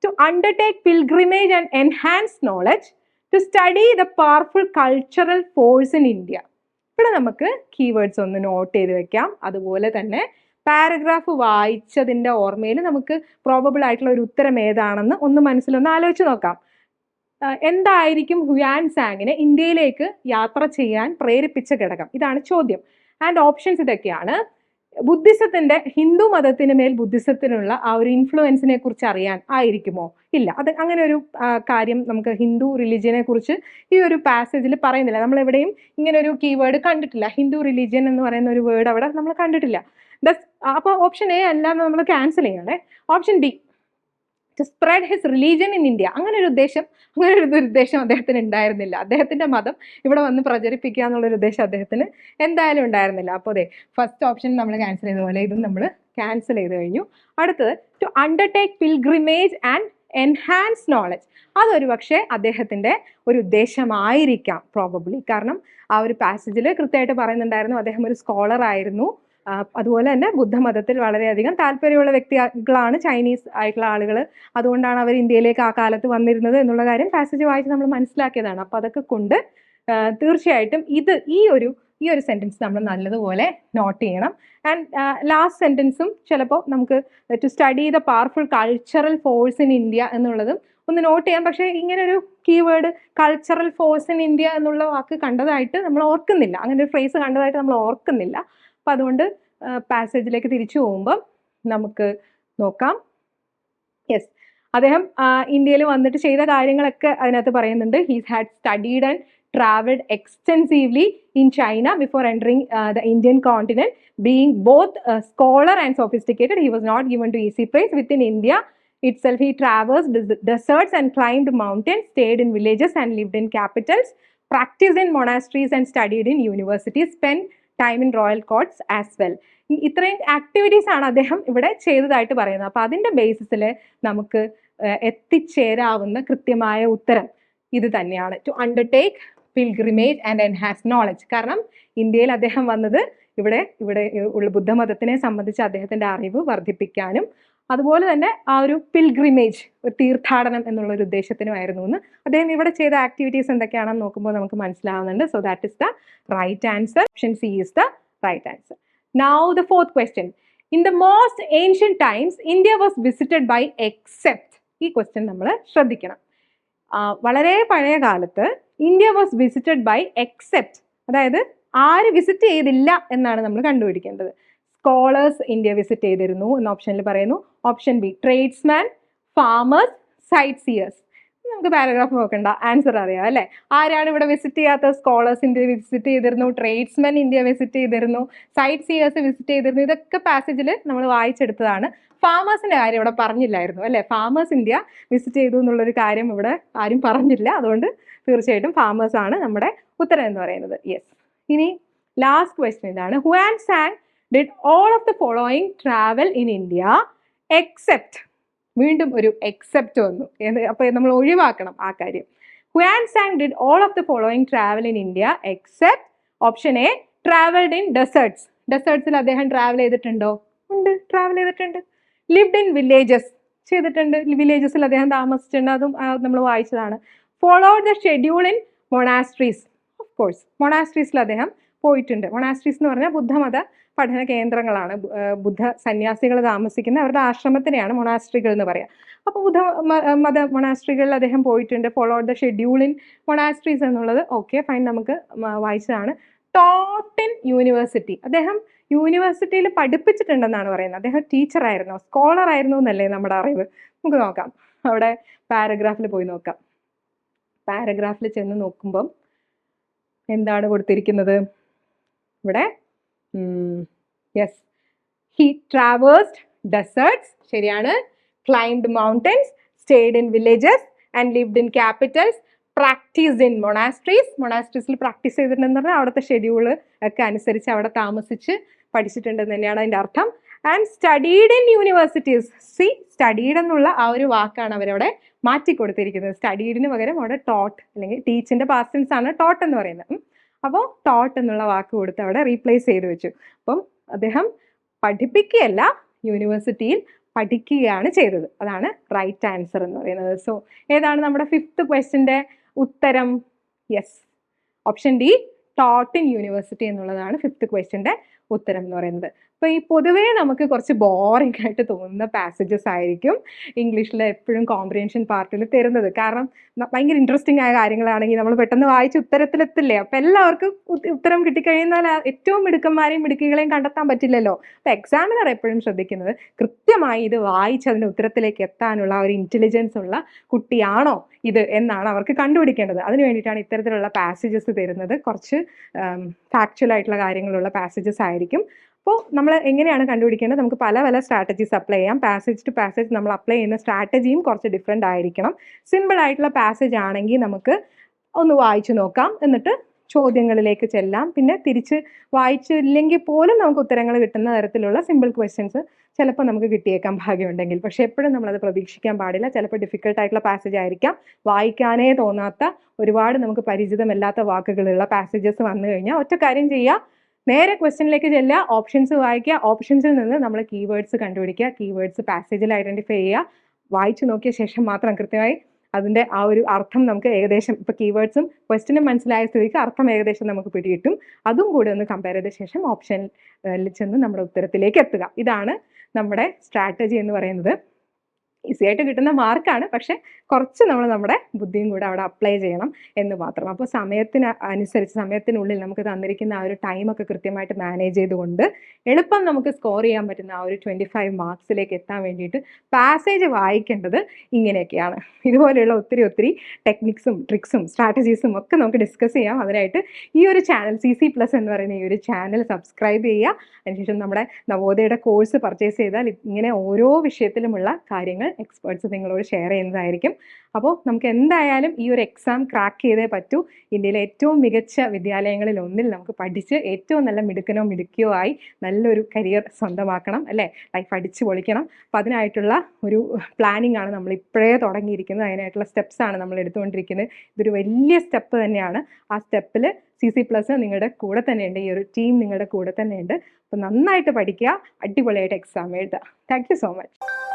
to undertake pilgrimage and enhance knowledge, to study the powerful cultural force in India. ഇവിടെ നമുക്ക് കീവേഡ്സ് ഒന്ന് നോട്ട് ചെയ്ത് വെക്കാം. അതുപോലെ തന്നെ paragraph വായിച്ചതിന്റെ ഓർമ്മയിൽ നമുക്ക് probable ആയിട്ടുള്ള ഒരു ഉത്തരം ഏതാണെന്ന് ഒന്ന് മനസ്സിലൊന്ന് ആലോചിച്ച് നോക്കാം. എന്തായിരിക്കും ഹുയാൻ സാങ്ങിനെ ഇന്ത്യയിലേക്ക് യാത്ര ചെയ്യാൻ പ്രേരിപ്പിച്ച ഘടകം? ഇതാണ് ചോദ്യം. ആൻഡ് ഓപ്ഷൻസ് ഇതൊക്കെയാണ്. ബുദ്ധിസത്തിന്റെ ഹിന്ദു മതത്തിന് മേൽ ബുദ്ധിസത്തിനുള്ള ആ ഒരു ഇൻഫ്ലുവൻസിനെ കുറിച്ച് അറിയാൻ ആയിരിക്കുമോ? ഇല്ല. അത് അങ്ങനെ ഒരു കാര്യം നമുക്ക് ഹിന്ദു റിലീജിയനെ കുറിച്ച് ഈ ഒരു പാസേജിൽ പറയുന്നില്ല. നമ്മൾ എവിടെയും ഇങ്ങനെ ഒരു കീവേഡ് കണ്ടിട്ടില്ല. ഹിന്ദു റിലീജിയൻ എന്ന് പറയുന്ന ഒരു വേർഡ് അവിടെ നമ്മൾ കണ്ടിട്ടില്ല. ദസ് അപ്പോൾ ഓപ്ഷൻ എ അല്ല നമ്മൾ ക്യാൻസൽ ചെയ്യണേ option B to spread his religion in India അങ്ങനെ ഒരു ഉദ്ദേശം അങ്ങനെ ഒരു ഉദ്ദേശം അദ്ദേഹത്തിന് ഉണ്ടായിരുന്നില്ല. അദ്ദേഹത്തിന്റെ മതം ഇവിടെ വന്ന് പ്രചരിപ്പിക്കുക എന്നുള്ളൊരു ഉദ്ദേശം അദ്ദേഹത്തിന് എന്തായാലും ഉണ്ടായിരുന്നില്ല. അപ്പോൾ അതെ ഫസ്റ്റ് ഓപ്ഷൻ നമ്മൾ ക്യാൻസൽ ചെയ്ത പോലെ ഇതും നമ്മൾ ക്യാൻസൽ ചെയ്ത് കഴിഞ്ഞു. അടുത്തത് to undertake pilgrimage and enhance knowledge അതൊരു പക്ഷേ അദ്ദേഹത്തിന്റെ ഒരു ഉദ്ദേശമായിരിക്കാം പ്രോബബ്ലി കാരണം ആ ഒരു പാസേജിൽ കൃത്യമായിട്ട് പറയുന്നുണ്ടായിരുന്നു അദ്ദേഹം ഒരു സ്കോളർ ആയിരുന്നു. അതുപോലെ തന്നെ ബുദ്ധമതത്തിൽ വളരെയധികം താല്പര്യമുള്ള വ്യക്തികളാണ് ചൈനീസ് ആയിട്ടുള്ള ആളുകൾ അതുകൊണ്ടാണ് അവർ ഇന്ത്യയിലേക്ക് ആ കാലത്ത് വന്നിരുന്നത് എന്നുള്ള കാര്യം പാസേജ് വായിച്ച് നമ്മൾ മനസ്സിലാക്കിയതാണ്. അപ്പോൾ അതൊക്കെ കൊണ്ട് തീർച്ചയായിട്ടും ഇത് ഈ ഒരു ഈ ഒരു സെന്റൻസ് നമ്മൾ നല്ലതുപോലെ നോട്ട് ചെയ്യണം. ആൻഡ് ലാസ്റ്റ് സെന്റൻസും ചിലപ്പോൾ നമുക്ക് to study the powerful cultural force in India എന്നുള്ളതും ഒന്ന് നോട്ട് ചെയ്യാം. പക്ഷേ ഇങ്ങനെ ഒരു keyword cultural force in India എന്നുള്ള വാക്ക് കണ്ടതായിട്ട് നമ്മൾ ഓർക്കുന്നില്ല. അങ്ങനെ ഒരു ഫ്രേസ് കണ്ടതായിട്ട് നമ്മൾ ഓർക്കുന്നില്ല. അപ്പം അതുകൊണ്ട് പാസേജിലേക്ക് തിരിച്ചു പോകുമ്പം നമുക്ക് നോക്കാം യെസ് അദ്ദേഹം ഇന്ത്യയിൽ വന്നിട്ട് ചെയ്ത കാര്യങ്ങളൊക്കെ അതിനകത്ത് പറയുന്നുണ്ട് he's had studied and traveled extensively in China before entering uh, the Indian continent. Being both a scholar and sophisticated, he was not given to easy praise. Within India itself, he traversed deserts and climbed mountains, stayed in villages and lived in capitals, practiced in monasteries and studied in universities, spent time in royal courts as well ഇത്രയും activities ആണ് അദ്ദേഹം ഇവിടെ ചെയ്തതായിട്ട് പറയുന്നത്. അപ്പോൾ അതിന്റെ ബേസിസിൽ നമുക്ക് എത്തിച്ചേരാവുന്ന കൃത്യമായ ഉത്തരം ഇത് തന്നെയാണ്. To undertake pilgrimage and enhance knowledge കാരണം ഇന്ത്യയിൽ അദ്ദേഹം വന്നത് ഇവിടെ ഇവിടെ ഉള്ള ബുദ്ധമതത്തിനെ സംബന്ധിച്ച് അദ്ദേഹത്തിന്റെ അറിവ് വർദ്ധിപ്പിക്കാനും അതുപോലെ തന്നെ ആ ഒരു പിൽഗ്രിമേജ് ഒരു തീർത്ഥാടനം എന്നുള്ള ഒരു ഉദ്ദേശത്തിനുമായിരുന്നു എന്ന്. അദ്ദേഹം ഇവിടെ ചെയ്ത ആക്ടിവിറ്റീസ് എന്തൊക്കെയാണെന്ന് നോക്കുമ്പോൾ നമുക്ക് മനസ്സിലാവുന്നുണ്ട്. So that is the right answer option C is the right answer now the fourth question in the most ancient times India was visited by except ഈ ക്വസ്റ്റ്യൻ നമ്മൾ ശ്രദ്ധിക്കണം. വളരെ പഴയ കാലത്ത് India was visited by except അതായത് ആര് visit ചെയ്തില്ല എന്നാണ് നമ്മൾ കണ്ടുപിടിക്കേണ്ടത്. സ്കോളേഴ്സ് ഇന്ത്യ വിസിറ്റ് ചെയ്തിരുന്നു എന്ന ഓപ്ഷനിൽ പറയുന്നു. Option B tradesmen farmers sightseers നമുക്ക് പാരഗ്രാഫ് നോക്കണ്ട ആൻസർ അറിയാം അല്ലേ? ആരാണ് ഇവിടെ വിസിറ്റ് ചെയ്യാത്ത? സ്കോളേഴ്സ് ഇന്ത്യ വിസിറ്റ് ചെയ്തിരുന്നു ട്രേഡ്സ്മാൻ ഇന്ത്യ വിസിറ്റ് ചെയ്തിരുന്നു സൈറ്റ് സിയേഴ്സ് വിസിറ്റ് ചെയ്തിരുന്നു. ഇതൊക്കെ പാസേജിൽ നമ്മൾ വായിച്ചെടുത്തതാണ്. ഫാമേഴ്സിന്റെ കാര്യം ഇവിടെ പറഞ്ഞില്ലായിരുന്നു അല്ലേ? ഫാമേഴ്സ് ഇന്ത്യ വിസിറ്റ് ചെയ്തു എന്നുള്ളൊരു കാര്യം ഇവിടെ ആരും പറഞ്ഞില്ല. അതുകൊണ്ട് തീർച്ചയായിട്ടും ഫാമേഴ്സാണ് നമ്മുടെ ഉത്തരം എന്ന് പറയുന്നത്. യെസ് ഇനി ലാസ്റ്റ് ക്വസ്റ്റ്യൻ ഇതാണ്. Hiuen Tsang did all of the following travel in India except വീണ്ടും ഒരു എക്സെപ്റ്റ് വന്നു. അപ്പൊ നമ്മൾ ഒഴിവാക്കണം ആ കാര്യം. Hiuen Tsang did all of the following travel in India except option A travelled in deserts ഡെസേർട്സിൽ അദ്ദേഹം ട്രാവൽ ചെയ്തിട്ടുണ്ടോ? ഉണ്ട് ട്രാവൽ ചെയ്തിട്ടുണ്ട്. ലിവ്ഡ് ഇൻ വില്ലേജസ് ചെയ്തിട്ടുണ്ട്. വില്ലേജസിൽ അദ്ദേഹം താമസിച്ചിട്ടുണ്ട് അതും നമ്മൾ വായിച്ചതാണ്. Follow the schedule in monasteries of course മൊണാസ്ട്രീസിൽ അദ്ദേഹം പോയിട്ടുണ്ട്. മൊണാസ്ട്രീസ് എന്ന് പറഞ്ഞാൽ ബുദ്ധമത പഠന കേന്ദ്രങ്ങളാണ്. ബുദ്ധ സന്യാസികൾ താമസിക്കുന്ന അവരുടെ ആശ്രമത്തിനെയാണ് മൊണാസ്ട്രികൾ എന്ന് പറയാം. അപ്പോൾ ബുദ്ധ മത മൊണാസ്ട്രികളിൽ അദ്ദേഹം പോയിട്ടുണ്ട്. Follow the schedule in monasteries എന്നുള്ളത് ഓക്കെ ഫൈൻ നമുക്ക് വായിച്ചതാണ്. ടോട്ടിൻ യൂണിവേഴ്സിറ്റി അദ്ദേഹം യൂണിവേഴ്സിറ്റിയിൽ പഠിപ്പിച്ചിട്ടുണ്ടെന്നാണ് പറയുന്നത്. അദ്ദേഹം ടീച്ചർ ആയിരുന്നു സ്കോളർ ആയിരുന്നു എന്നല്ലേ നമ്മുടെ അറിവ്. നമുക്ക് നോക്കാം. അവിടെ പാരഗ്രാഫിൽ പോയി നോക്കാം. പാരഗ്രാഫിൽ ചെന്ന് നോക്കുമ്പം എന്താണ് കൊടുത്തിരിക്കുന്നത്? ഇവിടെ. യെസ് ഹി ട്രാവേഴ്സ്ഡ് ഡെസേർട്സ് ശരിയാണ്. Climbed mountains stayed in villages and lived in capitals practice in monasteries മൊണാസ്ട്രീസിൽ practice ചെയ്തിട്ടുണ്ടെന്ന് പറഞ്ഞാൽ അവിടുത്തെ ഷെഡ്യൂൾ ഒക്കെ അനുസരിച്ച് അവിടെ താമസിച്ച് പഠിച്ചിട്ടുണ്ടെന്ന് തന്നെയാണ് അതിന്റെ അർത്ഥം. And studied in universities C studied എന്നുള്ള ആ ഒരു വാക്കാണ് അവരവിടെ മാറ്റി കൊടുത്തിരിക്കുന്നത് സ്റ്റഡീഡിന് പകരം അവിടെ ടോട്ട് അല്ലെങ്കിൽ ടീച്ചിന്റെ പാസ്റ്റൻസ് ആണ് ടോട്ട് എന്ന് പറയുന്നത്. അപ്പോൾ ടോട്ട് എന്നുള്ള വാക്ക് കൊടുത്ത് അവിടെ റീപ്ലേസ് ചെയ്ത് വെച്ചു. അപ്പം അദ്ദേഹം പഠിപ്പിക്കുകയല്ല യൂണിവേഴ്സിറ്റിയിൽ പഠിക്കുകയാണ് ചെയ്തത്. അതാണ് റൈറ്റ് ആൻസർ എന്ന് പറയുന്നത്. സോ ഏതാണ് നമ്മുടെ ഫിഫ്ത്ത് ക്വസ്റ്റിന്റെ ഉത്തരം? Yes option D taught in university എന്നുള്ളതാണ് ഫിഫ്ത്ത് ക്വസ്റ്റിന്റെ ഉത്തരം എന്ന് പറയുന്നത്. അപ്പോൾ ഈ പൊതുവേ നമുക്ക് കുറച്ച് ബോറിംഗ് ആയിട്ട് തോന്നുന്ന പാസേജസ് ആയിരിക്കും ഇംഗ്ലീഷിൽ എപ്പോഴും കോംപ്രിഹെൻഷൻ പാർട്ടിൽ തരുന്നത്. കാരണം ഭയങ്കര ഇൻട്രസ്റ്റിംഗ് ആയ കാര്യങ്ങളാണെങ്കിൽ നമ്മൾ പെട്ടെന്ന് വായിച്ച് ഉത്തരത്തിലെത്തില്ലേ? അപ്പം എല്ലാവർക്കും ഉത്തരം കിട്ടിക്കഴിയുന്നാൽ ഏറ്റവും മിടുക്കന്മാരെയും മിടുക്കികളെയും കണ്ടെത്താൻ പറ്റില്ലല്ലോ? അപ്പം എക്സാമിനർ എപ്പോഴും ശ്രദ്ധിക്കുന്നത് കൃത്യമായി ഇത് വായിച്ച് അതിന്റെ ഉത്തരത്തിലേക്ക് എത്താനുള്ള ഒരു ഇന്റലിജൻസ് ഉള്ള കുട്ടിയാണോ ഇത് എന്നാണ് അവർക്ക് കണ്ടുപിടിക്കേണ്ടത്. അതിന് വേണ്ടിയിട്ടാണ് ഇത്തരത്തിലുള്ള പാസേജസ് തരുന്നത്. കുറച്ച് ഫാക്ച്വൽ ആയിട്ടുള്ള കാര്യങ്ങളുള്ള പാസേജസ് ആയിരിക്കും. അപ്പോൾ നമ്മൾ എങ്ങനെയാണ് കണ്ടുപിടിക്കേണ്ടത്? നമുക്ക് പല പല സ്ട്രാറ്റജീസ് അപ്ലൈ ചെയ്യാം. പാസേജ് ടു പാസേജ് നമ്മൾ അപ്ലൈ ചെയ്യുന്ന സ്ട്രാറ്റജിയും കുറച്ച് ഡിഫറെന്റ് ആയിരിക്കണം. സിമ്പിൾ ആയിട്ടുള്ള പാസേജ് ആണെങ്കിൽ നമുക്ക് ഒന്ന് വായിച്ചു നോക്കാം. എന്നിട്ട് ചോദ്യങ്ങളിലേക്ക് ചെല്ലാം. പിന്നെ തിരിച്ച് വായിച്ചില്ലെങ്കിൽ പോലും നമുക്ക് ഉത്തരങ്ങൾ കിട്ടുന്ന തരത്തിലുള്ള സിമ്പിൾ ക്വസ്റ്റ്യൻസ് ചിലപ്പോൾ നമുക്ക് കിട്ടിയേക്കാം ഭാഗ്യമുണ്ടെങ്കിൽ. പക്ഷേ എപ്പോഴും നമ്മളത് പ്രതീക്ഷിക്കാൻ പാടില്ല. ചിലപ്പോൾ ഡിഫിക്കൽട്ട് ആയിട്ടുള്ള പാസേജ് ആയിരിക്കാം. വായിക്കാനേ തോന്നാത്ത ഒരുപാട് നമുക്ക് പരിചിതമല്ലാത്ത വാക്കുകളുള്ള പാസേജസ് വന്നു കഴിഞ്ഞാൽ ഒറ്റ കാര്യം ചെയ്യുക. നേരെ ക്വസ്റ്റ്യനിലേക്ക് ചെല്ലുക ഓപ്ഷൻസ് വായിക്കുക ഓപ്ഷൻസിൽ നിന്ന് നമ്മൾ കീവേഡ്സ് കണ്ടുപിടിക്കുക കീവേഡ്സ് പാസേജിൽ ഐഡന്റിഫൈ ചെയ്യുക. വായിച്ചു നോക്കിയ ശേഷം മാത്രം കൃത്യമായി അതിന്റെ ആ ഒരു അർത്ഥം നമുക്ക് ഏകദേശം ഇപ്പോൾ കീവേഡ്സും ക്വസ്റ്റിനും മനസ്സിലായ സ്ഥിതിക്ക് അർത്ഥം ഏകദേശം നമുക്ക് പിടികിട്ടും. അതും കൂടി ഒന്ന് കമ്പയർ ചെയ്ത ശേഷം ഓപ്ഷനിൽ ചെന്ന് നമ്മുടെ ഉത്തരത്തിലേക്ക് എത്തുക. ഇതാണ് നമ്മുടെ സ്ട്രാറ്റജി എന്ന് പറയുന്നത്. ഈസി ആയിട്ട് കിട്ടുന്ന മാർക്കാണ്. പക്ഷെ കുറച്ച് നമ്മൾ നമ്മുടെ ബുദ്ധിയും കൂടെ അവിടെ അപ്ലൈ ചെയ്യണം എന്ന് മാത്രം. അപ്പോൾ സമയത്തിന് അനുസരിച്ച് സമയത്തിനുള്ളിൽ നമുക്ക് തന്നിരിക്കുന്ന ആ ഒരു ടൈമൊക്കെ കൃത്യമായിട്ട് മാനേജ് ചെയ്തുകൊണ്ട് എളുപ്പം നമുക്ക് സ്കോർ ചെയ്യാൻ പറ്റുന്ന ആ ഒരു ട്വന്റി ഫൈവ് മാർക്സിലേക്ക് എത്താൻ വേണ്ടിയിട്ട് പാസേജ് വായിക്കേണ്ടത് ഇങ്ങനെയൊക്കെയാണ്. ഇതുപോലെയുള്ള ഒത്തിരി ഒത്തിരി ടെക്നിക്സും ട്രിക്സും സ്ട്രാറ്റജീസും ഒക്കെ നമുക്ക് ഡിസ്കസ് ചെയ്യാം. അതിനായിട്ട് ഈ ഒരു ചാനൽ സി സി പ്ലസ് എന്ന് പറയുന്ന ഈ ഒരു ചാനൽ സബ്സ്ക്രൈബ് ചെയ്യുക. അതിനുശേഷം നമ്മുടെ നവോദയയുടെ കോഴ്സ് പർച്ചേസ് ചെയ്താൽ ഇങ്ങനെ ഓരോ വിഷയത്തിലുമുള്ള കാര്യങ്ങൾ എക്സ്പേർട്സ് നിങ്ങളോട് ഷെയർ ചെയ്യുന്നതായിരിക്കും. അപ്പോൾ നമുക്ക് എന്തായാലും ഈ ഒരു എക്സാം ക്രാക്ക് ചെയ്തേ പറ്റൂ. ഇന്ത്യയിലെ ഏറ്റവും മികച്ച വിദ്യാലയങ്ങളിൽ ഒന്നിൽ നമുക്ക് പഠിച്ച് ഏറ്റവും നല്ല മിടുക്കനോ മിടുക്കിയോ ആയി നല്ലൊരു കരിയർ സ്വന്തമാക്കണം അല്ലേ? ലൈഫ് അടിച്ചു പൊളിക്കണം. അപ്പം അതിനായിട്ടുള്ള ഒരു പ്ലാനിങ് ആണ് നമ്മൾ ഇപ്പോഴേ തുടങ്ങിയിരിക്കുന്നത്. അതിനായിട്ടുള്ള സ്റ്റെപ്സ് ആണ് നമ്മൾ എടുത്തുകൊണ്ടിരിക്കുന്നത്. ഇതൊരു വലിയ സ്റ്റെപ്പ് തന്നെയാണ്. ആ സ്റ്റെപ്പിൽ സി സി പ്ലസ് നിങ്ങളുടെ കൂടെ തന്നെയുണ്ട്. ഈ ഒരു ടീം നിങ്ങളുടെ കൂടെ തന്നെയുണ്ട്. അപ്പോൾ നന്നായിട്ട് പഠിക്കുക. അടിപൊളിയായിട്ട് എക്സാം എഴുതുക. Thank you so much